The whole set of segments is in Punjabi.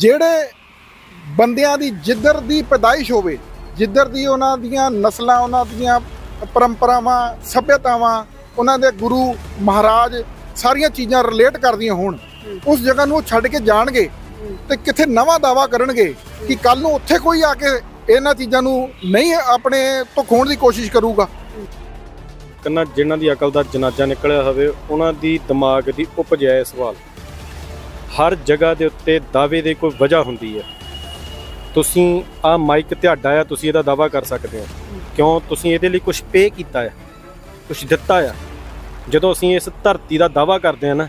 ਜਿਹੜੇ ਬੰਦਿਆਂ ਦੀ ਜਿੱਧਰ ਦੀ ਪੈਦਾਇਸ਼ ਹੋਵੇ, ਜਿੱਧਰ ਦੀ ਉਹਨਾਂ ਦੀਆਂ ਨਸਲਾਂ, ਉਹਨਾਂ ਦੀਆਂ ਪਰੰਪਰਾਵਾਂ, ਸੱਭਿਅਤਾਵਾਂ, ਉਹਨਾਂ ਦੇ ਗੁਰੂ ਮਹਾਰਾਜ ਸਾਰੀਆਂ ਚੀਜ਼ਾਂ ਰਿਲੇਟ ਕਰਦੀਆਂ ਹੋਣ, ਉਸ ਜਗ੍ਹਾ ਨੂੰ ਉਹ ਛੱਡ ਕੇ ਜਾਣਗੇ ਤੇ ਕਿੱਥੇ ਨਵਾਂ ਦਾਵਾ ਕਰਨਗੇ ਕਿ ਕੱਲ ਨੂੰ ਉੱਥੇ ਕੋਈ ਆ ਕੇ ਇਹਨਾਂ ਚੀਜ਼ਾਂ ਨੂੰ ਨਹੀਂ ਆਪਣੇ ਤੋਂ ਖੋਣ ਦੀ ਕੋਸ਼ਿਸ਼ ਕਰੂਗਾ। ਕੰਨਾ ਜਿਨ੍ਹਾਂ ਦੀ ਅਕਲ ਦਾ ਜਨਾਜ਼ਾ ਨਿਕਲਿਆ ਹੋਵੇ, ਉਹਨਾਂ ਦੀ ਦਿਮਾਗ ਦੀ ਉਪਜ ਹੈ ਸਵਾਲ। ਹਰ ਜਗ੍ਹਾ ਦੇ ਉੱਤੇ ਦਾਅਵੇ ਦੀ ਕੋਈ ਵਜ੍ਹਾ ਹੁੰਦੀ ਹੈ। ਤੁਸੀਂ ਆ ਮਾਈਕ ਤੁਹਾਡਾ ਆ ਤੁਸੀਂ ਇਹਦਾ ਦਾਅਵਾ ਕਰ ਸਕਦੇ ਹੋ। ਕਿਉਂ? ਤੁਸੀਂ ਇਹਦੇ ਲਈ ਕੁਝ ਪੇ ਕੀਤਾ ਹੈ ਕੁਝ ਦਿੱਤਾ ਆ ਜਦੋਂ ਅਸੀਂ ਇਸ ਧਰਤੀ ਦਾ ਦਾਅਵਾ ਕਰਦੇ ਹਾਂ ਨਾ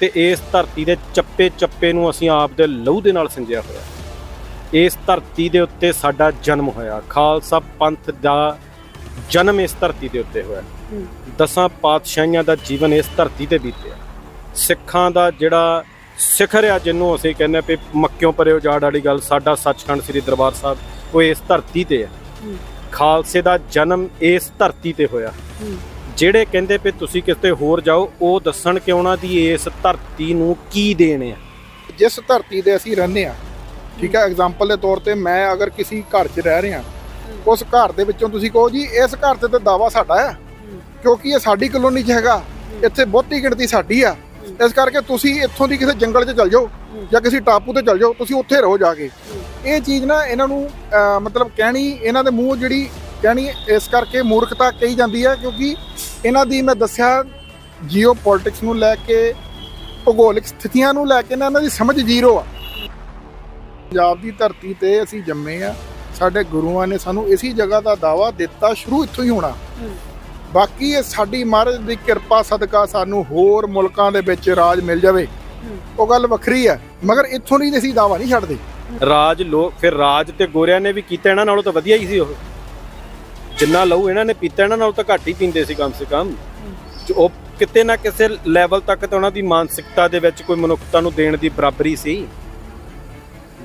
ਤੇ ਇਸ ਧਰਤੀ ਦੇ ਚੱਪੇ ਚੱਪੇ ਨੂੰ ਅਸੀਂ ਆਪ ਦੇ ਲਹੂ ਦੇ ਨਾਲ ਸਿੰਜਿਆ ਹੋਇਆ ਇਸ ਧਰਤੀ ਦੇ ਉੱਤੇ ਸਾਡਾ ਜਨਮ ਹੋਇਆ। ਖਾਲਸਾ ਪੰਥ ਦਾ ਜਨਮ ਇਸ ਧਰਤੀ ਦੇ ਉੱਤੇ ਹੋਇਆ। ਦਸਾਂ ਪਾਤਸ਼ਾਹੀਆਂ ਦਾ ਜੀਵਨ ਇਸ ਧਰਤੀ ਤੇ ਬੀਤਿਆ। ਸਿੱਖਾਂ ਦਾ ਜਿਹੜਾ ਸਿਖਰ ਆ ਜਿਹਨੂੰ ਅਸੀਂ ਕਹਿੰਦੇ ਪਏ ਮੱਕਿਓਂ ਪਰੇ ਉਜਾੜ ਵਾਲੀ ਗੱਲ ਸਾਡਾ ਸੱਚਖੰਡ ਸ੍ਰੀ ਦਰਬਾਰ ਸਾਹਿਬ ਉਹ ਇਸ ਧਰਤੀ ਤੇ ਹੈ। ਖਾਲਸੇ ਦਾ ਜਨਮ ਇਸ ਧਰਤੀ ਤੇ ਹੋਇਆ। ਜਿਹੜੇ ਕਹਿੰਦੇ ਪਏ ਤੁਸੀਂ ਕਿਤੇ ਹੋਰ ਜਾਓ ਉਹ ਦੱਸਣ ਕਿ ਉਹਨਾਂ ਦੀ ਇਸ ਧਰਤੀ ਨੂੰ ਕੀ ਦੇਣ ਆ? ਜਿਸ ਧਰਤੀ ਤੇ ਅਸੀਂ ਰਹਿੰਦੇ ਆ ਠੀਕ ਹੈ ਐਗਜ਼ਾਮਪਲ ਦੇ ਤੌਰ ਤੇ ਮੈਂ ਅਗਰ ਕਿਸੇ ਘਰ 'ਚ ਰਹਿ ਰਿਹਾ ਉਸ ਘਰ ਦੇ ਵਿੱਚੋਂ ਤੁਸੀਂ ਕਹੋ ਜੀ ਇਸ ਘਰ ਤੇ ਤਾਂ ਦਾਵਾ ਸਾਡਾ ਆ ਕਿਉਂਕਿ ਇਹ ਸਾਡੀ ਕਲੋਨੀ 'ਚ ਹੈਗਾ ਇੱਥੇ ਬਹੁਤੀ ਗਿਣਤੀ ਸਾਡੀ ਆ। ਇਸ ਕਰਕੇ ਤੁਸੀਂ ਇੱਥੋਂ ਦੀ ਕਿਸੇ ਜੰਗਲ 'ਚ ਚਲ ਜਾਓ ਜਾਂ ਕਿਸੇ ਟਾਪੂ ਤੇ ਚਲ ਜਾਓ, ਤੁਸੀਂ ਉੱਥੇ ਰਹੋ ਜਾ ਕੇ। ਇਹ ਚੀਜ਼ ਨਾ ਇਹਨਾਂ ਨੂੰ ਮਤਲਬ ਕਹਿਣੀ, ਇਹਨਾਂ ਦੇ ਮੂੰਹ ਜਿਹੜੀ ਕਹਿਣੀ, ਇਸ ਕਰਕੇ ਮੂਰਖਤਾ ਕਹੀ ਜਾਂਦੀ ਹੈ ਕਿਉਂਕਿ ਇਹਨਾਂ ਦੀ ਮੈਂ ਦੱਸਿਆ ਜੀਓ ਪੋਲਿਟਿਕਸ ਨੂੰ ਲੈ ਕੇ, ਭੂਗੋਲਿਕ ਸਥਿਤੀਆਂ ਨੂੰ ਲੈ ਕੇ ਨਾ ਇਹਨਾਂ ਦੀ ਸਮਝ ਜ਼ੀਰੋ ਆ। ਪੰਜਾਬ ਦੀ ਧਰਤੀ ਤੇ ਅਸੀਂ ਜੰਮੇ ਆ, ਸਾਡੇ ਗੁਰੂਆਂ ਨੇ ਸਾਨੂੰ ਇਸੀ ਜਗ੍ਹਾ ਦਾ ਦਾਵਾ ਦਿੱਤਾ, ਸ਼ੁਰੂ ਇੱਥੋਂ ਹੀ ਹੋਣਾ। ਬਾਕੀ ਇਹ ਸਾਡੀ ਮਹਾਰਾਜ ਦੀ ਕਿਰਪਾ, ਸਦਕਾ ਸਾਨੂੰ ਹੋਰ ਮੁਲਕਾਂ ਦੇ ਵਿੱਚ ਰਾਜ ਮਿਲ ਜਾਵੇ। ਉਹ ਗੱਲ ਵੱਖਰੀ ਹੈ, ਮਗਰ ਇੱਥੋਂ ਨਹੀਂ ਅਸੀਂ ਦਾਵਾ ਨਹੀਂ ਛੱਡਦੇ। ਰਾਜ ਲੋਕ ਫਿਰ ਰਾਜ ਤੇ ਗੋਰਿਆਂ ਨੇ ਵੀ ਕੀਤਾ ਇਹਨਾਂ ਨਾਲੋਂ ਤਾਂ ਵਧੀਆ ਹੀ ਸੀ ਉਹ। ਜਿੰਨਾ ਲਹੂ ਇਹਨਾਂ ਨੇ ਪੀਤਾ, ਇਹਨਾਂ ਨਾਲੋਂ ਤਾਂ ਘੱਟ ਹੀ ਪੀਂਦੇ ਸੀ ਕਮ ਸੇ ਕਮ। ਉਹ ਕਿਤੇ ਨਾ ਕਿਸੇ ਲੈਵਲ ਤੱਕ ਤਾਂ ਉਹਨਾਂ ਦੀ ਮਾਨਸਿਕਤਾ ਦੇ ਵਿੱਚ ਕੋਈ ਮਨੁੱਖਤਾ ਨੂੰ ਦੇਣ ਦੀ ਬਰਾਬਰੀ ਸੀ।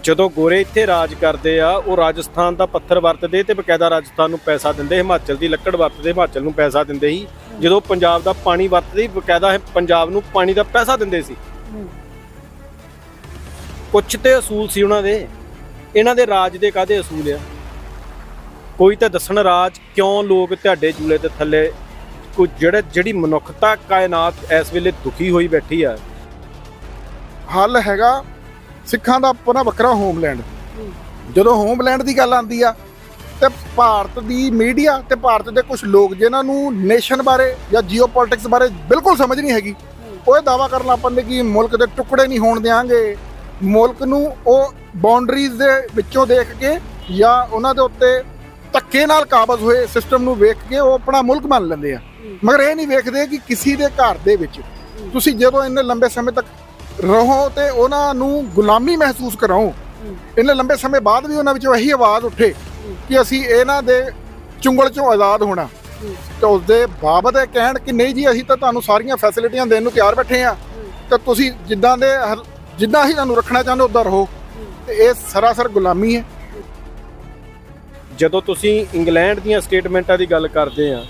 ਜਦੋਂ ਗੋਰੇ ਇੱਥੇ ਰਾਜ ਕਰਦੇ ਆ, ਉਹ ਰਾਜਸਥਾਨ ਦਾ ਪੱਥਰ ਵਰਤਦੇ ਤੇ ਬਕਾਇਦਾ ਰਾਜਸਥਾਨ ਨੂੰ ਪੈਸਾ ਦਿੰਦੇ, ਹਿਮਾਚਲ ਦੀ ਲੱਕੜ ਵਰਤਦੇ, ਹਿਮਾਚਲ ਨੂੰ ਪੈਸਾ ਦਿੰਦੇ ਸੀ। ਜਦੋਂ ਪੰਜਾਬ ਦਾ ਪਾਣੀ ਵਰਤਦੇ, ਬਕਾਇਦਾ ਪੰਜਾਬ ਨੂੰ ਪਾਣੀ ਦਾ ਪੈਸਾ ਦਿੰਦੇ ਸੀ। ਕੁਛ ਤੇ ਅਸੂਲ ਸੀ ਉਹਨਾਂ ਦੇ। ਇਹਨਾਂ ਦੇ ਰਾਜ ਦੇ ਕਾਦੇ ਅਸੂਲ ਆ? ਕੋਈ ਤਾਂ ਦੱਸਣ ਰਾਜ ਕਿਉਂ ਲੋਕ ਤੁਹਾਡੇ ਜੂਲੇ ਦੇ ਥੱਲੇ, ਕੋਈ ਜਿਹੜੇ, ਜਿਹੜੀ ਮਨੁੱਖਤਾ ਕਾਇਨਾਤ ਇਸ ਵੇਲੇ ਦੁਖੀ ਹੋਈ ਬੈਠੀ ਆ। ਹੱਲ ਹੈਗਾ ਸਿੱਖਾਂ ਦਾ ਆਪਣਾ ਵੱਖਰਾ ਹੋਮਲੈਂਡ ਜਦੋਂ ਹੋਮਲੈਂਡ ਦੀ ਗੱਲ ਆਉਂਦੀ ਆ ਤੇ ਭਾਰਤ ਦੀ ਮੀਡੀਆ ਤੇ ਭਾਰਤ ਦੇ ਕੁਝ ਲੋਕ ਜਿਨ੍ਹਾਂ ਨੂੰ ਨੇਸ਼ਨ ਬਾਰੇ ਜਾਂ ਜੀਓਪੋਲਿਟਿਕਸ ਬਾਰੇ ਬਿਲਕੁਲ ਸਮਝ ਨਹੀਂ ਹੈਗੀ ਉਹ ਇਹ ਦਾਵਾ ਕਰਨ ਲੱਗ ਪੈਂਦੇ ਕਿ ਮੁਲਕ ਦੇ ਟੁਕੜੇ ਨਹੀਂ ਹੋਣ ਦਿਆਂਗੇ। ਮੁਲਕ ਨੂੰ ਉਹ ਬਾਉਂਡਰੀਜ਼ ਦੇ ਵਿੱਚੋਂ ਦੇਖ ਕੇ ਜਾਂ ਉਹਨਾਂ ਦੇ ਉੱਤੇ ਧੱਕੇ ਨਾਲ ਕਾਬਜ਼ ਹੋਏ ਸਿਸਟਮ ਨੂੰ ਵੇਖ ਕੇ ਉਹ ਆਪਣਾ ਮੁਲਕ ਮੰਨ ਲੈਂਦੇ ਆ। ਮਗਰ ਇਹ ਨਹੀਂ ਵੇਖਦੇ ਕਿ ਕਿਸੇ ਦੇ ਘਰ ਦੇ ਵਿੱਚ ਤੁਸੀਂ ਜਦੋਂ ਇੰਨੇ ਲੰਬੇ ਸਮੇਂ ਤੱਕ ਰਹੋ ਤੇ ਉਹਨਾਂ ਨੂੰ ਗੁਲਾਮੀ ਮਹਿਸੂਸ ਕਰਾਓ। ਇੰਨੇ ਲੰਬੇ ਸਮੇਂ ਬਾਅਦ ਵੀ ਉਹਨਾਂ ਵਿੱਚੋਂ ਇਹੀ ਆਵਾਜ਼ ਉੱਠੇ ਕਿ ਅਸੀਂ ਇਹਨਾਂ ਦੇ ਚੁੰਗਲ ਚੋਂ ਆਜ਼ਾਦ ਹੋਣਾ। ਤੇ ਉਸ ਦੇ ਬਾਬਤ ਇਹ ਕਹਿਣ ਕਿ ਨਹੀਂ ਜੀ, ਅਸੀਂ ਤਾਂ ਤੁਹਾਨੂੰ ਸਾਰੀਆਂ ਫੈਸਿਲਿਟੀਆਂ ਦੇਣ ਨੂੰ ਤਿਆਰ ਬੈਠੇ ਆ ਤੇ ਤੁਸੀਂ ਜਿੱਦਾਂ ਦੇ ਹਰ- ਜਿੱਦਾਂ ਹੀ ਤੁਹਾਨੂੰ ਰੱਖਣਾ ਚਾਹੁੰਦੇ ਉਦਾਂ ਰਹੋ। ਤੇ ਇਹ ਸਰਾਸਰ ਗੁਲਾਮੀ ਹੈ। ਜਦੋਂ ਤੁਸੀਂ ਇੰਗਲੈਂਡ ਦੀਆਂ ਸਟੇਟਮੈਂਟਾਂ ਦੀ ਗੱਲ ਕਰਦੇ ਆ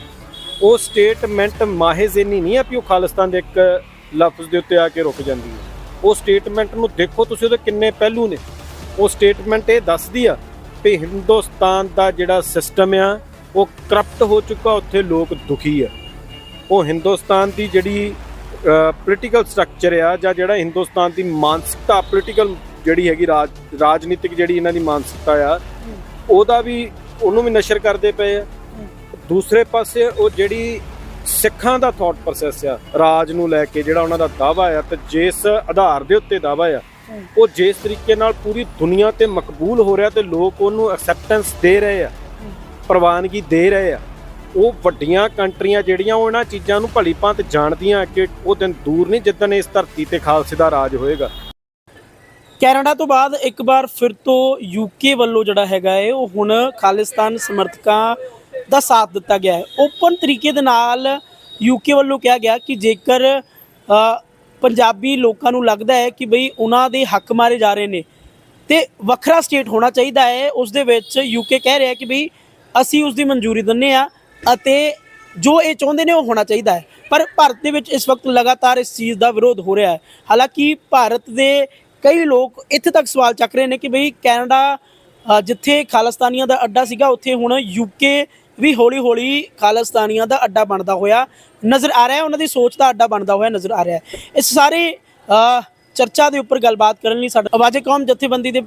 ਉਹ ਸਟੇਟਮੈਂਟ ਮਾਹਿਜ਼ ਇੰਨੀ ਨਹੀਂ ਆ ਵੀ ਉਹ ਖਾਲਿਸਤਾਨ ਦੇ ਇੱਕ ਲਫ਼ਜ਼ ਦੇ ਉੱਤੇ ਆ ਕੇ ਰੁਕ ਜਾਂਦੀ ਹੈ। ਉਹ ਸਟੇਟਮੈਂਟ ਨੂੰ ਦੇਖੋ ਤੁਸੀਂ ਉਹਦੇ ਕਿੰਨੇ ਪਹਿਲੂ ਨੇ। ਉਹ ਸਟੇਟਮੈਂਟ ਇਹ ਦੱਸਦੀ ਆ ਵੀ ਹਿੰਦੁਸਤਾਨ ਦਾ ਜਿਹੜਾ ਸਿਸਟਮ ਆ, ਉਹ ਕਰਪਟ ਹੋ ਚੁੱਕਾ, ਉੱਥੇ ਲੋਕ ਦੁਖੀ ਆ। ਉਹ ਹਿੰਦੁਸਤਾਨ ਦੀ ਜਿਹੜੀ ਪੋਲੀਟੀਕਲ ਸਟਰਕਚਰ ਆ ਜਾਂ ਜਿਹੜਾ ਹਿੰਦੁਸਤਾਨ ਦੀ ਮਾਨਸਿਕਤਾ ਪੋਲੀਟੀਕਲ ਜਿਹੜੀ ਹੈਗੀ ਰਾਜ, ਰਾਜਨੀਤਿਕ ਜਿਹੜੀ ਇਹਨਾਂ ਦੀ ਮਾਨਸਿਕਤਾ ਆ, ਉਹਦਾ ਵੀ ਉਹਨੂੰ ਵੀ ਨਸ਼ਰ ਕਰਦੇ ਪਏ ਆ। ਦੂਸਰੇ ਪਾਸੇ ਉਹ ਜਿਹੜੀ ਸਿੱਖਾਂ ਦਾ ਥਾਟ ਪ੍ਰੋਸੈਸ ਆ ਰਾਜ ਨੂੰ ਲੈ ਕੇ ਜਿਹੜਾ ਉਹਨਾਂ ਦਾ ਦਾਵਾ ਆ ਤੇ ਜਿਸ ਆਧਾਰ ਦੇ ਉੱਤੇ ਦਾਵਾ ਆ ਉਹ ਜਿਸ ਤਰੀਕੇ ਨਾਲ ਪੂਰੀ ਦੁਨੀਆ ਤੇ ਮਕਬੂਲ ਹੋ ਰਿਹਾ ਤੇ ਲੋਕ ਉਹਨੂੰ ਐਕਸੈਪਟੈਂਸ ਦੇ ਰਹੇ ਆ ਪ੍ਰਵਾਨਗੀ ਦੇ ਰਹੇ ਆ ਉਹ ਵੱਡੀਆਂ ਕੰਟਰੀਆਂ ਜਿਹੜੀਆਂ ਉਹ ਇਹਨਾਂ ਚੀਜ਼ਾਂ ਨੂੰ ਭਲੀ ਭਾਂਤ ਜਾਣਦੀਆਂ ਕਿ ਉਹ ਦਿਨ ਦੂਰ ਨਹੀਂ ਜਿੱਦਣ ਇਸ ਧਰਤੀ ਤੇ ਖਾਲਸੇ ਦਾ ਰਾਜ ਹੋਏਗਾ। ਕੈਨੇਡਾ ਤੋਂ ਬਾਅਦ ਇੱਕ ਵਾਰ ਫਿਰ ਤੋਂ ਯੂਕੇ ਵੱਲੋਂ ਜਿਹੜਾ ਹੈਗਾ ਹੈ ਉਹ ਹੁਣ ਖਾਲਿਸਤਾਨ ਸਮਰਥਕਾਂ ਦਾ ਸਾਥ ਦਿੱਤਾ ਗਿਆ ਹੈ। ਓਪਨ ਤਰੀਕੇ ਦੇ ਨਾਲ ਯੂਕੇ ਵੱਲੋਂ ਕਿਹਾ ਗਿਆ ਕਿ ਜੇਕਰ ਪੰਜਾਬੀ ਲੋਕਾਂ ਨੂੰ ਲੱਗਦਾ ਹੈ ਕਿ ਬਈ ਉਹਨਾਂ ਦੇ ਹੱਕ ਮਾਰੇ ਜਾ ਰਹੇ ਨੇ, ਤੇ ਵੱਖਰਾ ਸਟੇਟ ਹੋਣਾ ਚਾਹੀਦਾ ਹੈ। ਉਸ ਦੇ ਵਿੱਚ ਯੂਕੇ ਕਹਿ ਰਿਹਾ ਕਿ ਬਈ ਅਸੀਂ ਉਸ ਦੀ ਮਨਜ਼ੂਰੀ ਦਿੰਨੇ ਆ ਅਤੇ ਜੋ ਇਹ ਚਾਹੁੰਦੇ ਨੇ ਉਹ ਹੋਣਾ ਚਾਹੀਦਾ ਹੈ। ਪਰ ਭਾਰਤ ਦੇ ਵਿੱਚ ਇਸ ਵਕਤ ਲਗਾਤਾਰ ਇਸ ਚੀਜ਼ ਦਾ ਵਿਰੋਧ ਹੋ ਰਿਹਾ ਹੈ। ਹਾਲਾਂਕਿ ਭਾਰਤ ਦੇ ਕਈ ਲੋਕ ਇੱਥੇ ਤੱਕ ਸਵਾਲ ਚੱਕ ਰਹੇ ਨੇ ਕਿ ਬਈ ਕੈਨੇਡਾ ਜਿੱਥੇ ਖਾਲਿਸਤਾਨੀਆਂ ਦਾ ਅੱਡਾ ਸੀਗਾ, ਉੱਥੇ ਹੁਣ ਯੂਕੇ ਵੀ ਹੌਲੀ-ਹੌਲੀ ਖਾਲਿਸਤਾਨੀਆਂ ਦਾ ਅੱਡਾ ਬਣਦਾ ਹੋਇਆ ਨਜ਼ਰ ਆ ਰਿਹਾ ਹੈ, ਉਹਨਾਂ ਦੀ ਸੋਚ ਦਾ ਅੱਡਾ ਬਣਦਾ ਹੋਇਆ ਨਜ਼ਰ ਆ ਰਿਹਾ ਹੈ। ਇਸ ਸਾਰੇ ਚਰਚਾ ਦੇ ਉੱਪਰ ਗੱਲਬਾਤ ਕਰਨ ਲਈ ਸਾਡਾ ਆਵਾਜ਼ੇ ਕੌਮ ਜਥੇਬੰਦੀ ਦੇ